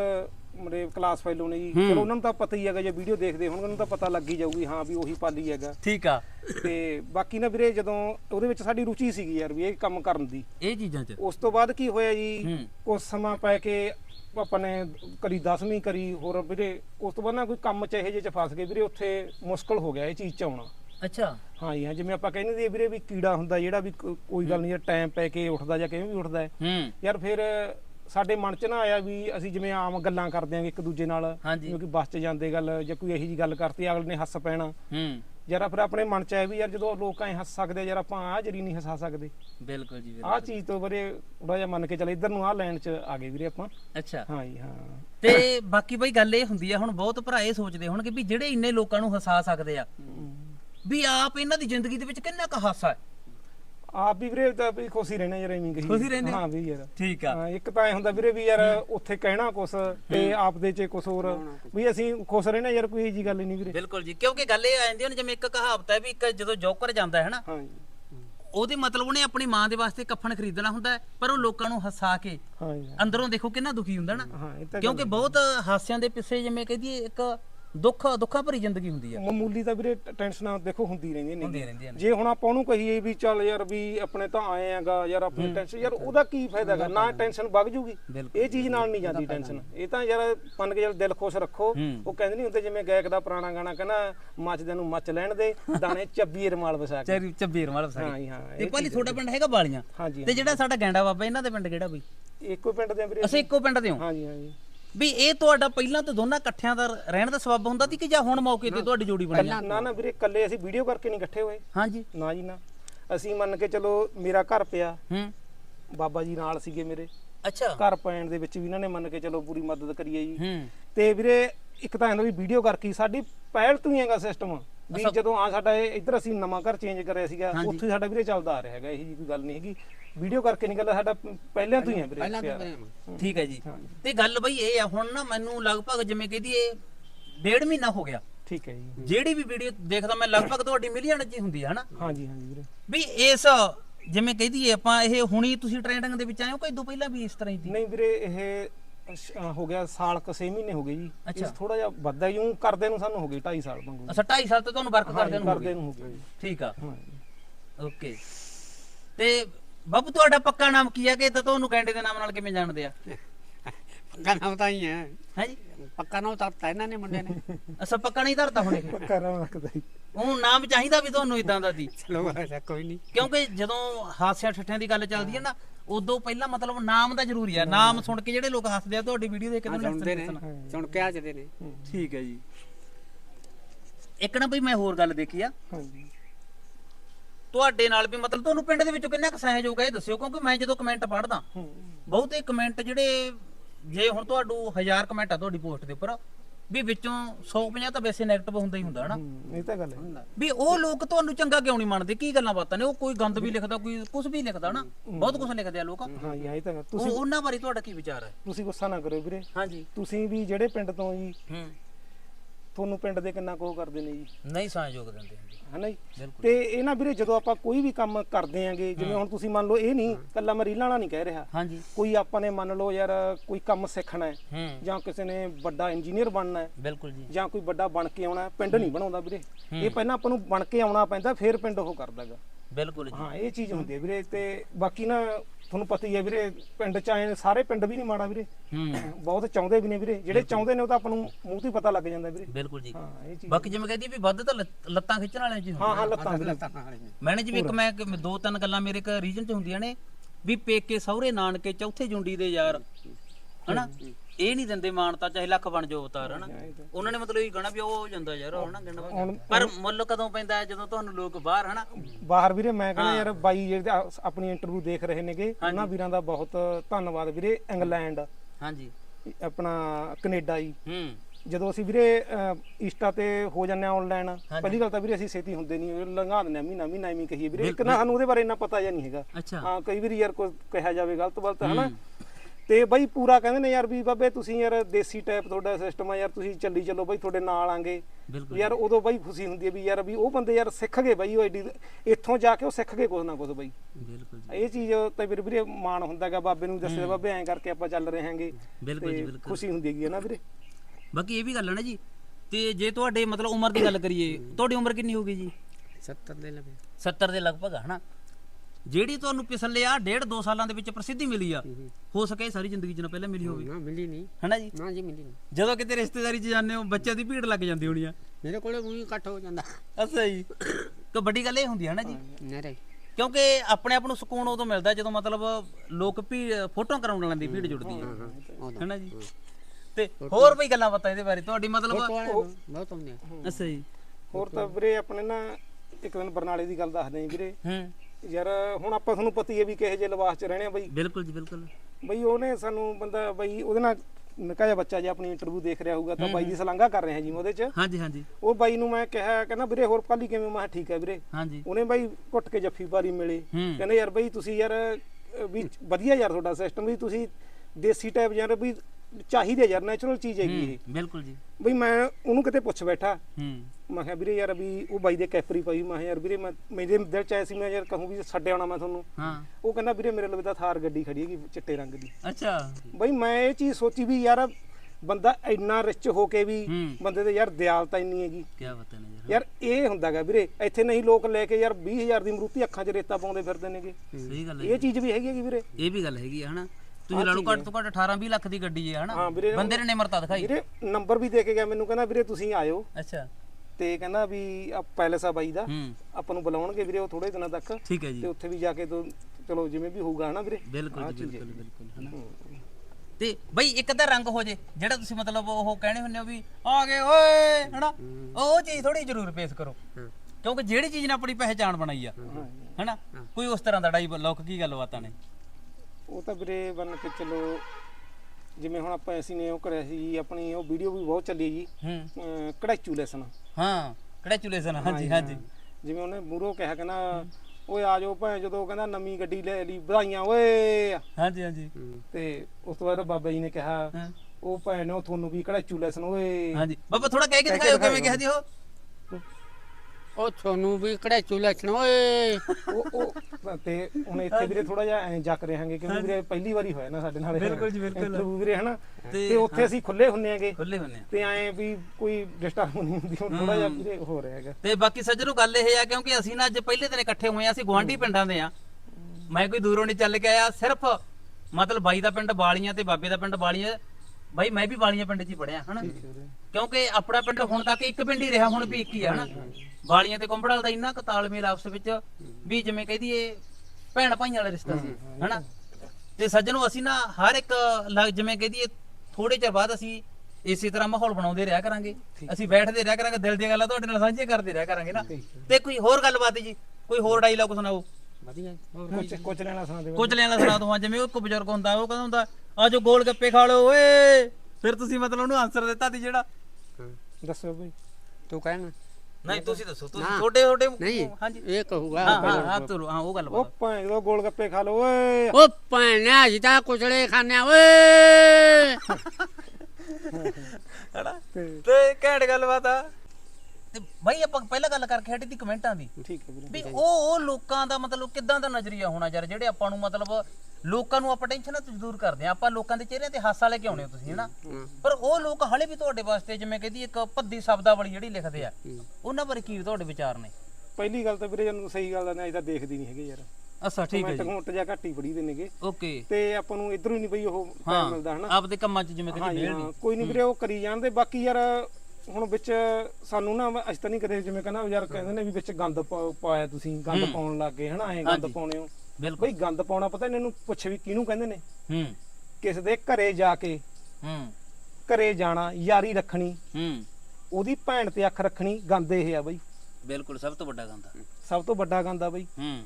ਮੇਰੇ ਕਲਾਸ ਫੈਲੋ ਨੇ ਜੀ। ਚਲੋ ਉਹਨਾਂ ਨੂੰ ਤਾਂ ਪਤਾ ਹੀ ਹੈਗਾ ਜੇ ਵੀਡੀਓ ਦੇਖਦੇ ਹੋਣਗੇ ਉਹਨਾਂ ਨੂੰ ਤਾਂ ਪਤਾ ਲੱਗ ਹੀ ਜਾਊਗੀ ਹਾਂ ਵੀ ਉਹੀ ਪਾਲੀ ਹੈਗਾ।
ਠੀਕ ਆ।
ਤੇ ਬਾਕੀ ਨਾ ਵੀਰੇ ਜਦੋਂ ਉਹਦੇ ਵਿੱਚ ਸਾਡੀ ਰੁਚੀ ਸੀਗੀ ਯਾਰ ਵੀ ਇਹ ਕੰਮ ਕਰਨ ਦੀ।
ਇਹ ਚੀਜ਼ਾਂ 'ਚ?
ਉਸ ਤੋਂ ਬਾਅਦ ਕੀ ਹੋਇਆ ਜੀ। ਕੁਝ ਸਮਾਂ ਪੈ ਕੇ ਆਪਾਂ ਨੇ ਕਰੀ 10ਵੀਂ ਕਰੀ ਹੋਰ ਵੀਰੇ ਉਸ ਤੋਂ ਬਾਅਦ ਨਾ ਕੋਈ ਕੰਮ ਚ ਇਹੋ ਜਿਹੇ ਚ ਫਸ ਗਏ। ਵੀਰੇ ਉੱਥੇ ਮੁਸ਼ਕਲ ਹੋ ਗਿਆ ਇਹ ਚੀਜ਼ ਚ ਆਉਣਾ
ਅੱਛਾ।
ਹਾਂ ਜੀ ਹਾਂ ਜਿਵੇਂ ਆਪਾਂ ਕਹਿੰਦੇ ਸੀ ਵੀਰੇ ਵੀ ਕੀੜਾ ਹੁੰਦਾ ਜਿਹੜਾ ਵੀ ਕੋਈ ਗੱਲ ਨਹੀਂ ਟਾਈਮ ਪੈ ਕੇ ਉੱਠਦਾ ਜਾਂ ਕਿਵੇਂ ਵੀ ਉੱਠਦਾ ਹੂੰ। ਯਾਰ ਫਿਰ ਸਾਡੇ ਮਨ ਚ ਨਾ ਆਇਆ ਵੀ ਅਸੀਂ ਜਿਵੇਂ ਆਮ ਗੱਲਾਂ ਕਰਦੇ ਆਂਗੇ ਇੱਕ ਦੂਜੇ ਨਾਲ
ਹਾਂਜੀ।
ਜਿਵੇਂ ਕਿ ਬੱਸ 'ਚ ਜਾਂਦੇ ਗੱਲ ਜਾਂ ਕੋਈ ਇਹੋ ਜੀ ਗੱਲ ਕਰਤੀ ਅਗਲੇ ਨੇ ਹੱਸ ਪੈਣਾ।
ਹੂੰ।
ਯਾਰ ਫਿਰ ਆਪਣੇ ਮਨ ਚ ਆਇਆ ਵੀ ਯਾਰ ਜਦੋਂ ਲੋਕ ਐ ਹੱਸ ਸਕਦੇ ਆ, ਯਾਰ ਆਪਾਂ ਆਹ ਜਰੀ ਨਹੀਂ ਹੱਸਾ ਸਕਦੇ।
ਬਿਲਕੁਲ ਜੀ
ਆਹ ਚੀਜ਼ ਤੋਂ ਵੀਰੇ ਥੋੜਾ ਜਿਹਾ ਮੰਨ ਕੇ ਚੱਲ ਇੱਧਰ ਨੂੰ ਆਹ ਲਾਈਨ 'ਚ ਆ ਗਏ ਵੀਰੇ ਆਪਾਂ।
ਅੱਛਾ।
ਹਾਂ ਜੀ ਹਾਂ।
ਤੇ ਬਾਕੀ ਬਈ ਗੱਲ ਇਹ ਹੁੰਦੀ ਆ ਹੁਣ ਬਹੁਤ ਭਰਾ ਇਹ ਸੋਚਦੇ ਹੋਣਗੇ ਵੀ ਜਿਹੜੇ ਇੰਨੇ ਲੋਕਾਂ ਨੂੰ ਹਸਾ ਸਕਦੇ ਆ ਵੀ ਆਪ ਇਹਨਾਂ ਦੀ ਜ਼ਿੰਦਗੀ ਦੇ ਵਿੱਚ ਕਿੰਨਾ ਕੁ ਹਾਸਾ ਹੈ?
ਆਪ ਵੀ ਵੀਰੇ ਤਾਂ ਵੀ ਖੁਸ਼ੀ ਰਹਿਣਾ ਯਾਰ ਐਵੇਂ ਕਹੀ
ਖੁਸ਼ੀ ਰਹਿੰਦੇ ਹੋ?
ਹਾਂ ਵੀ ਯਾਰ।
ਠੀਕ
ਹਾਂ ਇੱਕ ਤਾਂ ਐ ਹੁੰਦਾ ਵੀਰੇ ਵੀ ਯਾਰ ਉੱਥੇ ਕਹਿਣਾ ਕੁਛ ਤੇ ਆਪ ਦੇ 'ਚ ਕੁਛ ਹੋਰ। ਵੀ ਅਸੀਂ ਖੁਸ਼ ਰਹਿਣਾ ਯਾਰ ਕੋਈ ਇਹੋ ਜੀ ਗੱਲ ਨਹੀਂ ਵੀਰੇ।
ਬਿਲਕੁਲ ਜੀ ਕਿਉਂਕਿ ਗੱਲ ਇਹ ਆ ਜਾਂਦੀ ਹੈ ਨਾ ਜਿਵੇਂ ਇੱਕ ਕਹਾਵਤ ਹੈ ਵੀ ਇੱਕ ਜਦੋਂ ਜੋਕਰ ਜਾਂਦਾ ਹੈ ਨਾ
ਹਾਂ ਜੀ।
ਉਹਦੇ ਮਤਲਬ ਉਹਨੇ ਆਪਣੀ ਮਾਂ ਦੇ ਵਾਸਤੇ ਕੱਫਣ ਖਰੀਦਣਾ ਹੁੰਦਾ ਹੈ, ਪਰ ਉਹ ਲੋਕਾਂ ਨੂੰ ਹਸਾ ਕੇ
ਹਾਂ ਜੀ।
ਅੰਦਰੋਂ ਦੇਖੋ ਕਿੰਨਾ ਦੁਖੀ ਹੁੰਦਾ ਨਾ।
ਹਾਂ ਇਹ ਤਾਂ
ਕਿਉਂਕਿ ਬਹੁਤ ਹਾਸਿਆਂ ਦੇ ਪਿੱਛੇ ਜਿਵੇਂ ਕਹਦੀਏ ਇੱਕ ਦੁੱਖ ਦੁੱਖਾਂ ਭਰੀ ਜ਼ਿੰਦਗੀ ਹੁੰਦੀ ਆ।
ਮਾਮੂਲੀ ਤਾਂ ਵੀਰੇ ਟ- ਟੈਨਸ਼ਨਾਂ ਦੇਖੋ ਹੁੰਦੀ ਰਹਿੰਦੀਆਂ ਨੇ।
ਹੁੰਦੀਆਂ ਰਹਿੰਦੀਆਂ ਨੇ।
ਜੇ ਹੁਣ ਆਪਾਂ ਉਹਨੂੰ ਕਹੀਏ ਵੀ ਚੱਲ ਯਾਰ ਵੀ ਆਪਣੇ ਤਾਂ ਆਏ ਆਗਾ ਯਾਰ ਆਪਣੀ ਟੈਨਸ਼ਨ ਯਾਰ ਉਹਦਾ ਕੀ ਫਾਇਦਾ ਹੈਗਾ? ਨਾ ਟੈਨਸ਼ਨ ਵਗ ਜੂਗੀ।
ਬਿਲਕੁਲ।
ਇਹ ਚੀਜ਼ ਨਾਲ ਨਹੀਂ ਜਾਂਦੀ ਟੈਨਸ਼ਨ ਇਹ ਤਾਂ ਯਾਰ ਮੰਨ ਕੇ ਚੱਲ ਦਿਲ ਖੁਸ਼ ਰੱਖੋ।
ਹੂੰ।
ਉਹ ਕਹਿੰਦੇ ਨਹੀਂ ਹੁੰਦੇ ਜਿਵੇਂ ਗਾਇਕ ਦਾ ਪੁਰਾਣਾ ਗਾਣਾ ਕਹਿੰਦਾ ਮੱਚਦੇ ਨੂੰ ਮੱਚ ਲੈਣ ਦੇ ਦਾਣੇ ਚੱਬੀ ਰਮਾਲ ਵਸਾ ਕੇ।
ਚੈਰੀ ਚੱਬੀਰ ਮਾਰ
ਹਾਂ
ਸਾਰੀ
ਜੀ, ਹਾਂ
ਤੇ
ਇਹ
ਭਾਲੀ ਤੁਹਾਡਾ ਪਿੰਡ ਹੈਗਾ ਬਾਲੀਆਂ?
ਹਾਂਜੀ
ਤੇ ਜਿਹੜਾ ਸਾਡਾ ਗੈਂਡਾ ਬਾਬਾ ਇਹਨਾਂ ਦੇ ਪਿੰਡ ਕਿਹੜਾ ਬਈ
ਇੱਕੋ ਪਿੰਡ ਦੇ ਵੀਰੇ
ਅਸੀਂ। ਇੱਕੋ ਪਿੰਡ ਦੇ ਹਾਂ?
ਹਾਂਜੀ ਹਾਂਜੀ
ਵੀ ਇਹ ਤੁਹਾਡਾ ਪਹਿਲਾਂ ਤੋਂ ਦੋਨਾਂ ਇਕੱਠਿਆਂ ਦਾ ਰਹਿਣ ਦਾ ਸਬਬ ਹੁੰਦਾ ਸੀ ਕਿ ਜਾਂ ਹੁਣ ਮੌਕੇ ਤੇ ਤੁਹਾਡੀ ਜੋੜੀ ਬਣੀ ਆ?
ਨਾ ਨਾ ਵੀਰੇ ਇਕੱਲੇ ਅਸੀਂ ਵੀਡੀਓ ਕਰਕੇ ਨਹੀਂ ਇਕੱਠੇ ਹੋਏ।
ਹਾਂਜੀ।
ਨਾ ਜੀ ਨਾ। ਅਸੀਂ ਮੰਨ ਕੇ ਚਲੋ ਮੇਰਾ ਘਰ ਪਿਆ।
ਹੂੰ।
ਬਾਬਾ ਜੀ ਨਾਲ ਸੀਗੇ ਮੇਰੇ।
ਅੱਛਾ।
ਘਰ ਪੈਣ ਦੇ ਵਿੱਚ ਵੀ ਇਹਨਾਂ ਨੇ ਮੰਨ ਕੇ ਚਲੋ ਪੂਰੀ ਮਦਦ ਕਰੀ ਹੈ ਜੀ।
ਹੂੰ।
ਤੇ ਵੀਰੇ ਇੱਕ ਤਾਂ ਇਹਨਾਂ ਵੀ ਵੀਡੀਓ ਕਰਕੇ ਸਾਡੀ ਪਹਿਲ ਤੋਂ ਹੀ ਹੈਗਾ ਸਿਸਟਮ ਵੀ ਜਦੋਂ ਆ ਸਾਡਾ ਇਹ ਇੱਧਰ ਅਸੀਂ ਨਵਾਂ ਘਰ ਚੇਂਜ ਕਰਿਆ ਸੀਗਾ। ਉੱਥੇ ਸਾਡਾ ਵੀਰੇ ਚੱਲਦਾ ਆ ਰਿਹਾ ਹੈਗਾ ਇਹ ਜੀ ਕੋਈ ਗੱਲ ਨਹੀਂ ਹੈਗੀ। ਵੀਡੀਓ ਕਰਕੇ ਨਹੀਂ ਗੱਲ ਸਾਡਾ ਪਹਿਲਾਂ ਤੋਂ ਹੀ ਹੈ ਵੀਰੇ ਪਿਆਰ।
ਠੀਕ ਹੈ ਜੀ।
ਹਾਂਜੀ।
ਤੇ ਗੱਲ ਬਈ ਇਹ ਆ ਹੁਣ ਨਾ ਮੈਨੂੰ ਲਗਭਗ ਜਿਵੇਂ ਕਹਦੀ ਇਹ ਡੇਢ ਮਹੀਨਾ ਹੋ ਗਿਆ।
ਠੀਕ ਹੈ ਜੀ।
ਜਿਹੜੀ ਵੀ ਵੀਡੀਓ ਦੇਖਦਾ ਮੈਂ ਲਗਭਗ ਤੁਹਾਡੀ ਮਿਲੀਅਨ ਚ ਹੀ ਹੁੰਦੀ ਹੈ ਹਨਾ
ਹਾਂਜੀ ਹਾਂਜੀ ਵੀਰੇ।
ਵੀ ਇਸ ਜਿਵੇਂ ਕਹਦੀ ਆਪਾਂ ਇਹ ਹੁਣੀ ਤੁਸੀਂ ਟ੍ਰੈਂਡਿੰਗ ਦੇ ਵਿੱਚ ਆਏ ਹੋ ਕਿ ਇਦੋਂ ਪਹਿਲਾਂ ਵੀ ਇਸ ਤਰ੍ਹਾਂ ਹੀ ਸੀ?
ਨਹੀਂ ਵੀਰੇ ਇਹ ਅਸ਼- ਹੋ ਗਿਆ ਸਾਲ ਕ 6 ਮਹੀਨੇ ਹੋ ਗਏ ਜੀ।
ਅੱਛਾ।
ਇਸ ਥੋੜਾ ਜਿਹਾ ਵੱਧਾ ਹੀ ਹੂੰ ਕਰਦੇ ਨੂੰ ਸਾਨੂੰ ਹੋ ਗਏ 2.5 ਸਾਲ ਵਾਂਗੂ।
ਅੱਛਾ 2.5 ਸਾਲ ਤੋਂ ਤੁਹਾਨੂੰ ਵਰਕ ਕਰਦੇ ਨੂੰ ਹੋ
ਕਰਦੇ
ਗਏ।
ਨੂੰ ਹੋ ਗਿਆ ਜੀ।
ਠੀਕ ਆ।
ਹਾਂ
ਓਕੇ। ਤੇ ਬਾਬੂ ਤੁਹਾਡਾ ਪੱਕਾ ਨਾਮ ਕੀ ਹੈ ਕਿ ਤਾਂ ਤੁਹਾਨੂੰ ਕੈਂਡੇ ਦੇ ਨਾਮ ਨਾਲ ਕਿਵੇਂ ਜਾਣਦੇ ਆ?
ਪੱਕਾ ਨਾਮ ਤਾਂ ਹੀ ਹੈ।
ਹੈ ਜੀ
ਪੱਕਾ ਨਾਮ ਤਾਂ ਤਾਂ ਇਹਨਾਂ ਨੇ ਮੁੰਡੇ ਨੇ।
ਅਸਾਂ ਪੱਕਾ ਨਹੀਂ ਧਰਤਾ ਹੁਣ? ਇਹ
ਪੱਕਾ ਨਾਮ ਰੱਖਦਾ ਜੀ
ਉਹ ਨਾਮ ਚਾਹੀਦਾ ਵੀ ਤੁਹਾਨੂੰ ਇਦਾਂ ਦਾ ਸੀ
ਚਲੋ ਐਸਾ ਕੋਈ ਨਹੀਂ।
ਕਿਉਂਕਿ ਜਦੋਂ ਹਾਸਿਆਂ ਠੱਠਿਆਂ ਦੀ ਗੱਲ ਚੱਲਦੀ ਹੈ ਨਾ ਉਦੋਂ ਪਹਿਲਾਂ ਮਤਲਬ ਨਾਮ ਦਾ ਜ਼ਰੂਰੀ ਆ। ਨਾਮ ਸੁਣ ਕੇ ਜਿਹੜੇ ਲੋਕ ਹੱਸਦੇ ਆ ਤੁਹਾਡੀ ਵੀਡੀਓ ਦੇਖ ਕੇ
ਸੁਣਦੇ ਨੇ। ਸੁਣ ਕੇ ਆਜਦੇ ਨੇ।
ਠੀਕ ਹੈ ਜੀ। ਇੱਕ ਨਾ ਬਈ ਮੈਂ ਹੋਰ ਗੱਲ ਦੇਖੀ ਆ।
ਹਾਂਜੀ।
ਤੁਹਾਡੇ ਨਾਲ ਵੀ ਮਤਲਬ ਤੁਹਾਨੂੰ ਪਿੰਡ ਦੇ ਵਿੱਚੋਂ ਕਿੰਨਾ ਕੁ ਸਹਿਯੋਗ ਹੈ ਇਹ ਦੱਸਿਓ ਕਿਉਂਕਿ ਮੈਂ ਜਦੋਂ ਕਮੈਂਟ ਪੜ੍ਹਦਾ ਬਹੁਤੇ ਕਮੈਂਟ ਜਿਹੜੇ ਜੇ ਹੁਣ ਤੁਹਾਨੂੰ 1000 ਕਮੈਂਟ ਆ ਤੁਹਾਡੀ ਪੋਸਟ ਦੇ ਉੱਪਰ ਵੀ ਵਿੱਚੋਂ 150 ਤਾਂ ਵੈਸੇ 네ਗੇਟਿਵ ਹੁੰਦਾ ਹੀ ਹੁੰਦਾ ਹਨਾ?
ਇਹ ਤਾਂ ਗੱਲ ਹੈ।
ਵੀ ਉਹ ਲੋਕ ਤੁਹਾਨੂੰ ਚੰਗਾ ਕਿਉਂ ਨਹੀਂ ਮੰਨਦੇ? ਕੀ ਗੱਲਾਂ ਬਾਤਾਂ ਨੇ? ਉਹ ਕੋਈ ਗੰਦ ਵੀ ਲਿਖਦਾ ਕੋਈ ਕੁਝ ਵੀ ਲਿਖਦਾ ਨਾ ਬਹੁਤ ਕੁਝ ਲਿਖਦੇ ਆ ਲੋਕ।
ਹਾਂ ਜੀ ਇਹ ਤਾਂ ਤੁਸੀਂ
ਉਹਨਾਂ ਬਾਰੇ ਤੁਹਾਡਾ ਕੀ ਵਿਚਾਰ ਹੈ?
ਤੁਸੀਂ ਗੁੱਸਾ ਨਾ ਕਰੋ ਵੀਰੇ।
ਹਾਂਜੀ
ਤੁਸੀਂ ਵੀ ਜਿਹੜੇ ਪਿੰਡ ਤੋਂ ਜੀ
ਹੂੰ।
ਤੁਹਾਨੂੰ ਪਿੰਡ ਦੇ ਕਿੰਨਾ ਕੋ ਕਰਦੇ ਨੇ ਜੀ?
ਨਹੀਂ ਸਹਿਯੋਗ ਦਿੰਦੇ
ਹਨਾ ਜੀ?
ਬਿਲਕੁਲ।
ਤੇ ਇਹ ਨਾ ਵੀਰੇ ਜਦੋਂ ਆਪਾਂ ਕੋਈ ਵੀ ਕੰਮ ਕਰਦੇ ਆਂਗੇ ਜਿਵੇਂ ਹੁਣ ਤੁਸੀਂ ਮੰਨ ਲਓ ਇਹ ਨਹੀਂ ਕੱਲਾ ਮੈਂ ਰੀਲਾਂ ਵਾਲਾ ਨਹੀਂ ਕਹਿ ਰਿਹਾ।
ਹਾਂਜੀ।
ਕੋਈ ਆਪਾਂ ਨੇ ਮੰਨ ਲਓ ਯਾਰ ਕੋਈ ਕੰਮ ਸਿੱਖਣਾ ਹੈ
ਹੂੰ।
ਜਾਂ ਕਿਸੇ ਨੇ ਵੱਡਾ ਇੰਜੀਨੀਅਰ ਬਣਨਾ ਹੈ
ਬਿਲਕੁਲ ਜੀ।
ਜਾਂ ਕੋਈ ਵੱਡਾ ਬਣ ਕੇ ਆਉਣਾ ਹੈ, ਪਿੰਡ ਨਹੀਂ ਬਣਾਉਂਦਾ ਵੀਰੇ। ਇਹ ਪਹਿਲਾਂ ਆਪਾਂ ਨੂੰ ਬਣ ਕੇ ਆਉਣਾ ਪੈਂਦਾ ਫਿਰ ਪਿੰਡ ਉਹ ਕਰਦਾਗਾ।
ਬਿਲਕੁਲ ਜੀ।
ਹਾਂ ਇਹ ਚੀਜ਼ ਹੁੰਦੀ ਹੈ ਵੀਰੇ ਤੇ ਬਾਕੀ ਨਾ ਤੁਹਾਨੂੰ ਪਤਾ ਹੀ ਹੈ ਵੀਰੇ ਪਿੰਡ ਚ ਆਏ ਸਾਰੇ ਪਿੰਡ ਵੀ ਨਹੀਂ ਮਾੜਾ ਵੀਰੇ।
ਹੂੰ।
ਬਹੁਤ ਚਾਹੁੰਦੇ ਵੀ ਨੇ ਵੀਰੇ ਜਿਹੜੇ ਚਾਹੁੰਦੇ ਨੇ ਉਹ ਤਾਂ ਆਪਾਂ ਨੂੰ ਮੂੰਹ ਤੋਂ ਹੀ ਪਤਾ ਲੱਗ ਜਾਂਦਾ ਵੀਰੇ।
ਬਿਲਕੁਲ ਜੀ।
ਹਾਂ ਇਹ ਚੀਜ਼
ਬਾਕੀ ਜਿਵੇਂ ਕਹਦੀ ਵੀ ਵੱਧ ਤਾਂ ਲੱਤ- ਲੱਤਾਂ ਖਿੱਚਣ ਵਾਲਿਆਂ ਚ ਹੀ
ਹਾਂ ਹਾਂ ਲੱਤਾਂ ਵੀਰੇ।
ਮੈਨੇ ਜਿਵੇਂ ਇੱਕ ਮੈਂ ਇੱਕ ਦੋ ਤਿੰਨ ਗੱਲਾਂ ਮੇਰੇ ਇੱਕ ਰੀਜਨ ਚ ਹੁੰਦੀਆਂ ਨੇ ਵੀ ਪੇਕੇ ਸਹੁਰੇ ਨਾਨਕੇ ਚੌਥੇ ਜੁੰਡੀ ਦੇ ਯਾਰ। ਹਨਾ? ਇਹ ਨਹੀਂ ਦਿੰਦੇ ਮਾਨਤਾ ਚਾਹੇ ਲੱਖ ਬਣ ਜਾਓ ਅਵਤਾਰ ਹਨਾ? ਉਹਨਾਂ ਨੇ ਮਤਲਬ ਇਹ ਕਹਣਾ ਵੀ ਉਹ ਹੋ ਜਾਂਦਾ ਯਾਰ ਹਨਾ
ਹੁਣ
ਪਰ ਮੁੱਲ ਕਦੋਂ ਪੈਂਦਾ ਹੈ ਜਦੋਂ ਤੁਹਾਨੂੰ ਲੋਕ ਬਾਹਰ ਹਨਾ?
ਬਾਹਰ ਵੀਰੇ ਮੈਂ ਕਹਿੰਦਾ ਯਾਰ ਬਾਈ ਜਿਹੜੇ ਆਪਣੀ ਇੰਟਰਵਿਊ ਦੇਖ ਰਹੇ ਨੇਗੇ ਉਹਨਾਂ ਵੀਰਾਂ ਦਾ ਬਹੁਤ ਧੰਨਵਾਦ ਵੀਰੇ ਇੰਗਲੈਂਡ।
ਹਾਂਜੀ।
ਆਪਣਾ ਕੈਨੇਡਾ ਜੀ
ਹੂੰ।
ਜਦੋਂ ਅਸੀਂ ਵੀਰੇ ਇੰਸਟਾ ਤੇ ਹੋ ਜਾਂਦੇ ਆ ਆਨਲਾਈਨ ਪਹਿਲੀ ਗੱਲ ਤਾਂ ਵੀਰੇ ਅਸੀਂ ਛੇਤੀ ਹੁੰਦੇ ਨਹੀਂ ਲੰਘਾ ਦਿੰਦੇ ਆ ਮਹੀਨਾ ਮਹੀਨਾ ਐਵੇਂ ਕਹੀਏ ਵੀਰੇ। ਇੱਕ ਨਾ ਸਾਨੂੰ ਉਹਦੇ ਬਾਰੇ ਇੰਨਾ ਪਤਾ ਜਾਂ ਨਹੀਂ ਹੈਗਾ। ਹਾਂ ਕਈ ਵਾਰੀ ਯਾਰ ਕੋਈ ਕਿਹਾ ਜਾਵੇ ਗਲਤ ਗਲਤ ਹਨਾ? ਤੇ ਬਾਈ ਪੂਰਾ ਕਹਿੰਦੇ ਨੇ ਯਾਰ ਵੀ ਬਾਬੇ ਤੁਸੀਂ ਯਾਰ ਦੇਸੀ ਟਾਈਪ ਤੁਹਾਡਾ ਸਿਸਟਮ ਆ ਯਾਰ ਤੁਸੀਂ ਚੱਲੀ ਚੱਲੋ ਬਾਈ ਤੁਹਾਡੇ ਨਾਲ ਆਂਗੇ। ਯਾਰ ਉਦੋਂ ਬਾਈ ਖੁਸ਼ੀ ਹੁੰਦੀ ਹੈ ਵੀ ਯਾਰ ਵੀ ਉਹ ਬੰਦੇ ਯਾਰ ਸਿੱਖ ਗਏ ਬਾਈ ਉਹ ਐਡੀ ਇੱਥੋਂ ਜਾ ਕੇ ਉਹ ਸਿੱਖ ਗਏ ਕੁਛ ਨਾ ਕੁਛ ਬਾਈ।
ਬਿਲਕੁਲ ਜੀ।
ਇਹ ਚੀਜ਼ ਤੇ ਵੀਰੇ ਵੀਰੇ ਮਾਣ ਹੁੰਦਾਗਾ ਬਾਬੇ ਨੂੰ ਦੱਸਿਆ ਬਾਬੇ ਐਂ ਕਰਕੇ ਆਪਾਂ ਚੱਲ ਰਹੇ ਹਾਂਗੇ।
ਬਿਲਕੁਲ ਜੀ
ਤੇ
ਬਿਲਕੁਲ।
ਖੁਸ਼ੀ ਹੁੰਦੀ ਹੈਗੀ ਹੈ ਨਾ ਵੀਰੇ।
ਬਾਕੀ ਇਹ ਵੀ ਗੱਲ ਹੈ ਨਾ ਜੀ ਤੇ ਜੇ ਤੁਹਾਡੇ ਮਤਲਬ ਉਮਰ ਦੀ ਗੱਲ ਕਰੀਏ ਤੁਹਾਡੀ ਉਮਰ ਕਿੰਨੀ ਹੋਗੀ ਜੀ?
70 ਦੇ ਲਵੇ।
70 ਦੇ ਲਗਭਗ ਹਨਾ? ਜਿਹੜੀ ਤੁਹਾਨੂੰ ਪਿਛਲੇ ਆ ਡੇਢ ਦੋ ਸਾਲਾਂ ਦੇ ਵਿੱਚ ਪ੍ਰਸਿੱਧੀ ਮਿਲੀ ਆ ਹੋ ਸਕੇ ਸਾਰੀ ਜ਼ਿੰਦਗੀ ਚ ਨਾ ਪਹਿਲਾਂ ਮਿਲੀ ਹੋਵੇ।
ਨਾ ਮਿਲੀ ਨਹੀਂ।
ਹਨਾ ਜੀ?
ਨਾ ਜੀ ਮਿਲੀ ਨਹੀਂ।
ਜਦੋਂ ਕਿਤੇ ਰਿਸ਼ਤੇਦਾਰੀ ਚ ਜਾਂਦੇ ਹੋ ਬੱਚਿਆਂ ਦੀ ਭੀੜ ਲੱਗ ਜਾਂਦੀ ਹੋਣੀ ਆ।
ਮੇਰੇ ਕੋਲੇ ਉਹੀ ਇਕੱਠ ਹੋ ਜਾਂਦਾ।
ਅੱਛਾ ਜੀ। ਤੇ ਵੱਡੀ ਗੱਲ ਇਹ ਹੁੰਦੀ ਹੈ ਨਾ ਜੀ?
ਨਰੇ
ਕਿਉਂਕਿ ਆਪਣੇ ਆਪ ਨੂੰ ਸਕੂਨ ਉਦੋਂ ਮਿਲਦਾ ਜਦੋਂ ਮਤਲਬ ਲੋਕ ਭੀੜ ਫੋਟੋ ਕਰਾਉਣ ਵਾਲਿਆਂ ਦੀ ਭੀੜ ਜੁੜਦੀ ਹੈ ਹੈਨਾ ਜੀ? ਤੇ ਹੋਰ ਵੀ ਗੱਲਾਂ ਪਤਾ ਇਹਦੇ ਬਾਰੇ ਤੁਹਾਡੀ ਮਤਲਬ
ਬਹੁਤ ਹੁੰਦੇ ਆ।
ਅੱਛਾ ਜੀ।
ਹੋਰ ਤਾਂ ਵੀਰੇ ਆਪਣੇ ਨਾ ਇੱਕ ਦਿਨ ਬਰਨਾਲੇ ਦੀ ਗੱਲ ਦੱਸਦੇ ਆਂ ਵੀਰੇ।
ਹੂੰ।
ਯਾਰ ਹੁਣ ਆਪਾਂ ਤੁਹਾਨੂੰ ਪਤਾ ਹੀ ਵੀ ਕਿਹੋ ਜਿਹੇ ਲਿਬਾਸ 'ਚ ਰਹਿਣੇ ਆ ਬਾਈ।
ਬਿਲਕੁਲ ਜੀ ਬਿਲਕੁਲ।
ਬਈ ਉਹਨੇ ਸਾਨੂੰ ਬੰਦਾ ਬਈ ਉਹਦੇ ਨਾਲ ਨਿੱਕਾ ਜਿਹਾ ਬੱਚਾ ਜਿਹਾ ਆਪਣੀ ਇੰਟਰਵਿਊ ਦੇਖ ਰਿਹਾ ਹੋਊਗਾ ਤਾਂ ਬਾਈ ਦੀ ਸਲਾਂਘਾ ਕਰ ਰਹੇ ਜੀ ਮੈਂ ਉਹਦੇ 'ਚ।
ਹਾਂਜੀ ਹਾਂਜੀ।
ਉਹ ਬਾਈ ਨੂੰ ਮੈਂ ਕਿਹਾ ਕਹਿੰਦਾ ਵੀਰੇ ਹੋਰ ਪਾਲੀ ਕਿਵੇਂ? ਮੈਂ ਕਿਹਾ ਠੀਕ ਹੈ ਵੀਰੇ।
ਹਾਂਜੀ।
ਉਹਨੇ ਬਾਈ ਘੁੱਟ ਕੇ ਜੱਫੀ ਪਾਰੀ ਮਿਲੇ।
ਹੂੰ।
ਕਹਿੰਦੇ ਯਾਰ ਬਈ ਤੁਸੀਂ ਯਾਰ ਅਹ, ਵੀ ਵਧੀਆ ਯਾਰ ਤੁਹਾਡਾ ਸਿਸਟਮ ਵੀ ਤੁਸੀਂ ਦੇਸੀ ਟਾਈਪ ਯਾਰ ਵੀ ਚਾਹੀਦੇ ਯਾਰ ਨੈਚੁਰਲ ਚੀਜ਼ ਹੈਗੀ ਇਹ।
ਬਿਲਕੁਲ ਜੀ।
ਬਈ ਮੈਂ ਉਹਨੂੰ ਕਿਤੇ ਪੁੱਛ ਬੈਠਾ।
ਹੂੰ।
ਮੈਂ ਕਿਹਾ ਵੀਰੇ ਯਾਰ ਵੀ ਉਹ ਬਾਈ ਦੇ ਕੈਪਰੀ ਪਾਈ ਮੈਂ ਕਿਹਾ ਯਾਰ ਵੀਰੇ ਮੈਂ ਮੇਰੇ ਦਿਲ ਚ ਆਇਆ ਸੀ ਮੈਂ ਯਾਰ ਕਹੂੰ ਵੀ ਛੱਡ ਆਉਣਾ ਮੈਂ ਤੁਹਾਨੂੰ।
ਹਾਂ।
ਉਹ ਕਹਿੰਦਾ ਵੀਰੇ ਮੇਰੇ ਲਈ ਤਾਂ ਥਾਰ ਗੱਡੀ ਖੜੀ ਹੈਗੀ ਚਿੱਟੇ ਰੰਗ ਦੀ।
ਅੱਛਾ।
ਬਈ ਮੈਂ ਇਹ ਚੀਜ਼ ਸੋਚੀ ਵੀ ਯਾਰ ਬੰਦਾ ਇੰਨਾ ਰਿਚ ਹੋ ਕੇ ਵੀ
ਹੂੰ।
ਬੰਦੇ ਦੇ ਯਾਰ ਦਿਆਲਤਾ ਇੰਨੀ ਹੈਗੀ।
ਕੀ ਬਤਾ ਨੇ ਯਾਰ।
ਯਾਰ ਇਹ ਹੁੰਦਾਗਾ ਵੀਰੇ ਇੱਥੇ ਨਹੀਂ ਲੋਕ ਲੈ ਕੇ ਯਾਰ 20000 ਦੀ ਮਰੂਤੀ ਅੱਖਾਂ 'ਚ ਰੇਤਾ ਪਾਉਂਦੇ ਫਿਰਦੇ ਨੇਗੇ।
ਸਹੀ ਗੱਲ ਹੈ
ਇਹ ਚੀਜ਼ ਵੀ ਹੈਗੀ ਹੈਗੀ ਵੀਰੇ।
ਇਹ ਵੀ ਗੱਲ ਹੈਗੀ ਆ ਹਨਾ? ਤੁਸੀਂ ਲਾ ਲਓ ਘੱਟ ਤੋਂ ਘੱਟ 18 20 ਲੱਖ ਦੀ ਗੱਡੀ ਹੈ ਹਨਾ।
ਹਾਂ ਵੀਰੇ
ਬੰਦੇ ਨੇ ਨਿਮਰਤਾ ਦਿਖਾਈ।
ਵੀਰੇ ਨੰਬਰ ਵੀ ਦੇ ਕੇ ਗਿਆ ਮੈਨੂੰ ਕਹਿੰਦਾ ਵੀਰੇ ਤੁਸੀਂ ਆਇਓ।
ਅੱਛਾ।
ਤੇ ਕਹਿੰਦਾ ਵੀ ਆ ਪੈਲਸ ਆ ਬਾਈ ਦਾ।
ਹੂੰ।
ਆਪਾਂ ਨੂੰ ਬੁਲਾਉਣਗੇ ਵੀਰੇ ਉਹ ਥੋੜੇ ਦਿਨਾਂ ਤੱਕ।
ਠੀਕ ਹੈ
ਤੇ
ਜੀ
ਉੱਥੇ ਵੀ ਜਾ ਕੇ ਤੋਂ ਚਲੋ ਜਿਵੇਂ ਵੀ ਹੋਊਗਾ ਹਨਾ ਵੀਰੇ।
ਬਿਲਕੁਲ ਜੀ ਬਿਲਕੁਲ ਬਿਲਕੁਲ ਹਨਾ। ਤੇ ਬਈ ਇੱਕ ਤਾਂ ਰੰਗ ਹੋ ਜੇ ਜਿਹੜਾ ਤੁਸੀਂ ਮਤਲਬ ਉਹ ਕਹਿਣੇ ਹੁੰਦੇ ਹੋ ਵੀ ਆ ਗਏ ਓਏ ਹਨਾ। ਉਹ ਚੀਜ਼ ਥੋੜੀ ਜ਼ਰੂਰ ਪੇਸ਼ ਕਰੋ। ਕਿਉਂਕਿ ਜਿਹੜੀ ਚੀਜ਼ ਨੇ ਆਪਣੀ ਪਹਿਚਾਣ ਬਣਾਈ ਆ ਹਨਾ। ਕੋਈ ਉਸ ਤਰ੍ਹਾਂ ਦਾ ਡਾਈ ਲੋਕ ਕੀ ਗੱਲਬਾਤਾਂ ਨੇ।
ਉਹ ਤਾਂ ਵੀਰੇ ਬਣ ਕੇ ਚਲੋ ਜਿਵੇਂ ਹੁਣ ਆਪਾਂ ਅਸੀਂ ਨੇ ਉਹ ਕਰਿਆ ਸੀ ਜੀ, ਆਪਣੀ ਉਹ ਵੀਡੀਓ ਵੀ ਬਹੁਤ ਚੱਲੀ ਜੀ।
ਹੂੰ।
ਅਹ ਕੜਾਚੂ ਲੈਸਨ
ਹਾਂ ਕੜੈਚੂਲੇਸ਼ਨ ਹਾਂਜੀ ਹਾਂਜੀ।
ਜਿਵੇਂ ਉਹਨੇ ਮੂਰੋ ਕਿਹਾ ਕਹਿੰਦਾ ਓਏ ਆ ਜਾਓ ਭਾਵੇਂ ਜਦੋਂ ਕਹਿੰਦਾ ਨਵੀਂ ਗੱਡੀ ਲੈ ਲਈ ਵਧਾਈਆਂ ਓਏ!
ਹਾਂਜੀ ਹਾਂਜੀ।
ਤੇ ਉਸ ਤੋਂ ਬਾਅਦ ਬਾਬਾ ਜੀ ਨੇ ਕਿਹਾ
ਹਾਂ।
ਉਹ ਭੈਣੋ ਤੁਹਾਨੂੰ ਵੀ ਕੜਾਚੂ ਲੈਸਨ ਓਏ!
ਹਾਂਜੀ। ਬਾਬਾ ਥੋੜਾ ਕਹਿ ਕੇ ਦਿਖਾਓ ਕਿਵੇਂ ਕਿਹਾ ਜੀ ਉਹ?
ਉਹ ਤੁਹਾਨੂੰ ਵੀ ਕੜਾਚੂ ਲੱਛਣ ਓਏ।
ਉਹ ਉਹ। ਤੇ ਹੁਣ ਇੱਥੇ ਵੀਰੇ ਥੋੜਾ ਜਿਹਾ ਐਂ ਜੱਕ ਰਹਾਂਗੇ ਕਿਉਂਕਿ ਵੀਰੇ ਪਹਿਲੀ ਵਾਰੀ ਹੋਇਆ ਨਾ ਸਾਡੇ ਨਾਲ ਇਹ।
ਬਿਲਕੁਲ ਜੀ, ਬਿਲਕੁਲ।
ਵੀਰੇ ਹਨਾ?
ਤੇ-
ਤੇ ਉੱਥੇ ਅਸੀਂ ਖੁੱਲੇ ਹੁੰਨੇ ਆਗੇ
ਖੁੱਲੇ ਹੁੰਨੇ ਆ
ਤੇ ਐਂ ਵੀ ਕੋਈ ਡਿਸਟਰਬ ਨਹੀਂ ਹੁੰਦੀ ਹੁਣ ਥੋੜਾ ਜਿਹਾ ਵੀਰੇ ਹੋ ਰਿਹਾ ਹੈਗਾ।
ਤੇ ਬਾਕੀ ਸੱਜਣੋ ਗੱਲ ਇਹ ਆ ਕਿਉਂਕਿ ਅਸੀਂ ਨਾ ਅੱਜ ਪਹਿਲੇ ਦਿਨ ਇਕੱਠੇ ਹੋਏ ਆ ਅਸੀਂ ਗਵਾਂਢੀ ਪਿੰਡਾਂ ਦੇ ਆ ਮੈਂ ਕੋਈ ਦੂਰੋਂ ਨਹੀਂ ਚੱਲ ਕੇ ਆਇਆ ਸਿਰਫ ਮਤਲਬ ਬਾਈ ਦਾ ਪਿੰਡ ਬਾਲੀਆਂ ਤੇ ਬਾਬੇ ਦਾ ਪਿੰਡ ਬਾਲੀਆਂ। ਬਾਈ ਮੈਂ ਵੀ ਬਾਲੀਆਂ ਪਿੰਡ 'ਚ ਹੀ ਪੜਿਆ ਹਨਾ? ਕਿਉਂਕਿ ਆਪਣਾ ਪਿੰਡ ਹੁਣ ਤੱਕ ਇੱਕ ਪਿੰਡ ਹੀ ਰਿਹਾ ਹੁਣ ਵੀ ਇੱਕ ਹੀ ਆ ਹਨਾ? ਬਾਲੀਆਂ ਤੇ ਕੁੰਬੜਾਲ ਦਾ ਇੰਨਾ ਕੁ ਤਾਲਮੇਲ ਆਪਸ ਵਿੱਚ ਵੀ ਜਿਵੇਂ ਕਹਿ ਦਈਏ ਭੈਣ ਭਾਈਆਂ ਵਾਲਾ ਰਿਸ਼ਤਾ ਸੀ ਹਨਾ? ਤੇ ਸੱਜਣੋ ਅਸੀਂ ਨਾ ਹਰ ਇੱਕ ਜਿਵੇਂ ਕਹਿ ਦਈਏ ਥੋੜੇ ਚਿਰ ਬਾਅਦ ਅਸੀਂ ਇਸੇ ਤਰ੍ਹਾਂ ਮਾਹੌਲ ਬਣਾਉਂਦੇ ਰਿਹਾ ਕਰਾਂਗੇ। ਅਸੀਂ ਬੈਠਦੇ ਰਿਹਾ ਕਰਾਂਗੇ ਦਿਲ ਦੀਆਂ ਗੱਲਾਂ ਤੁਹਾਡੇ ਨਾਲ ਸਾਂਝੀਆਂ ਕਰਦੇ ਰਿਹਾ ਕਰਾਂਗੇ ਨਾ? ਤੇ ਕੋਈ ਹੋਰ ਗੱਲਬਾਤ ਜੀ? ਕੋਈ ਹੋਰ ਡਾਇਲੌਗ ਸੁਣਾਓ?
ਵਧੀਆ
ਕੁਝ ਕੁਝ ਲੈਣਾ ਸੁਣਾ ਦੇ
ਕੁਝ ਲੈਣਾ ਸੁਣਾ ਦੋ ਹਾਂ ਜਿਵੇਂ ਉਹ ਇੱਕ ਬਜ਼ੁਰਗ ਹੁੰਦਾ ਉਹ ਕਹਿੰਦਾ ਹੁੰਦਾ ਆਜੋ ਗੋਲ ਗੱਪੇ ਖਾ ਲਓ ਓਏ! ਫਿਰ ਤੁਸੀਂ ਮਤਲਬ ਉਹਨੂੰ ਆਨਸਰ ਦਿੱਤਾ ਸੀ ਜਿਹੜਾ
ਦੱਸੋ ਬਈ
ਤੂੰ ਕਹਿਣਾ।
ਨਹੀਂ ਤੁਸੀਂ ਦੱਸੋ ਤੁਸੀਂ
ਨਾ।
ਛੋਟੇ ਛੋਟੇ
ਨਹੀਂ
ਹਾਂਜੀ।
ਇਹ ਕਹੂਗਾ
ਹਾਂ ਹਾਂ ਹਾਂ ਤੁਰ ਹਾਂ ਉਹ ਗੱਲ
ਉਹ ਭਾਂ ਦੋ ਗੋਲ ਗੱਪੇ ਖਾ ਲਓ ਓਏ।
ਉਹ ਭੈਣਾ ਅਸੀਂ ਤਾਂ ਕੁਚਲੇ ਖਾਣੇ ਆ ਓਏ।
ਹਣਾ
ਤੇ
ਤੇ ਘੈਂਟ ਗੱਲਬਾਤ ਆ। ਤੇ ਬਾਈ ਆਪਾਂ ਪਹਿਲਾਂ ਗੱਲ ਕਰਕੇ ਹਟੀ ਦੀ ਕਮੈਂਟਾਂ ਦੀ।
ਠੀਕ ਹੈ
ਵੀ ਉਹ ਉਹ ਲੋਕਾਂ ਦਾ ਮਤਲਬ ਕਿਦਾਂ ਦਾ ਨਜ਼ਰੀਆ ਹੋਣਾ ਯਾਰ ਜਿਹੜੇ ਆਪਾਂ ਨੂੰ ਮਤਲਬ ਲੋਕਾਂ ਨੂੰ ਆਪਾਂ ਟੈਨਸ਼ਨ ਤੋਂ ਦੂਰ ਕਰਦੇ ਆ ਆਪਾਂ ਲੋਕਾਂ ਦੇ ਚਿਹਰਿਆਂ ਤੇ ਹਾਸਾ ਲੈ ਕੇ ਆਉਣੇ ਹੋ ਤੁਸੀਂ ਹਨਾ? ਪਰ ਉਹ ਲੋਕ ਹਲੇ ਵੀ ਤੁਹਾਡੇ ਵਾਸਤੇ ਜਿਵੇਂ ਕਹਿੰਦੀ ਇੱਕ ਭੱਦੀ ਸ਼ਬਦਾਵਲੀ ਜਿਹੜੀ ਲਿਖਦੇ ਆ ਉਹਨਾਂ ਬਾਰੇ ਕੀ ਤੁਹਾਡੇ ਵਿਚਾਰ ਨੇ?
ਪਹਿਲੀ ਗੱਲ ਤਾਂ ਵੀਰੇ ਜਨੂੰ ਸਹੀ ਗੱਲ ਦਾ ਅਜੇ ਤਾਂ ਦੇਖਦੀ ਨਹੀਂ ਹੈਗੇ ਯਾਰ।
ਅੱਛਾ ਠੀਕ ਹੈ
ਕਮੈਂਟ
ਜੀ।
ਘੁੰਟ ਜਾਂ ਘੱਟ ਹੀ ਪੜੀ ਦੇ ਨੇਗੇ।
ਓਕੇ।
ਤੇ ਆਪਾਂ ਨੂੰ ਇਧਰੋਂ ਹੀ ਨਹੀਂ ਬਈ ਉਹ ਮਿਲਦਾ ਹਨਾ?
ਆਪਦੇ ਕੰਮਾਂ 'ਚ ਜਿਵੇਂ ਕਹਿੰਦੀ
ਜੀ,
ਮੇਲ
ਹਾਂ,
ਨਹੀਂ
ਕੋਈ ਨਹੀਂ ਵੀਰੇ ਉਹ ਕਰੀ ਜਾਣਦੇ ਬਾਕੀ ਯਾਰ ਹੁਣ ਵਿੱਚ ਸਾਨੂੰ ਨਾ ਅਸੀਂ ਤਾਂ ਨਹੀਂ ਕਦੇ ਜਿਵੇਂ ਕਹਿੰਦਾ ਯਾਰ ਕਹਿੰਦੇ ਨੇ ਵੀ ਵਿੱਚ ਗੰਦ ਪਾ- ਪਾਇਆ ਤੁਸੀਂ ਗੰਦ ਪਾਉਣ ਲੱਗ ਗਏ ਹਨਾ? ਐਂ ਗੰਦ
ਹਾਂਜੀ।
ਪਾਉਣੇ ਹੋ।
ਬਿਲਕੁਲ।
ਬਈ ਗੰਦ ਪਾਉਣਾ ਪਤਾ ਇਹਨਾਂ ਨੂੰ ਪੁੱਛ ਵੀ ਕਿਹਨੂੰ ਕਹਿੰਦੇ ਨੇ?
ਹੂੰ।
ਕਿਸੇ ਦੇ ਘਰੇ ਜਾ ਕੇ
ਹੂੰ।
ਘਰੇ ਜਾਣਾ ਯਾਰੀ ਰੱਖਣੀ
ਹੂੰ।
ਉਹਦੀ ਭੈਣ ਤੇ ਅੱਖ ਰੱਖਣੀ ਗੰਦ ਇਹ ਆ ਬਈ।
ਬਿਲਕੁਲ ਸਭ ਤੋਂ ਵੱਡਾ ਗੰਦਾ
ਸਭ ਤੋਂ ਵੱਡਾ ਗੰਦ ਆ ਬਈ।
ਹੂੰ।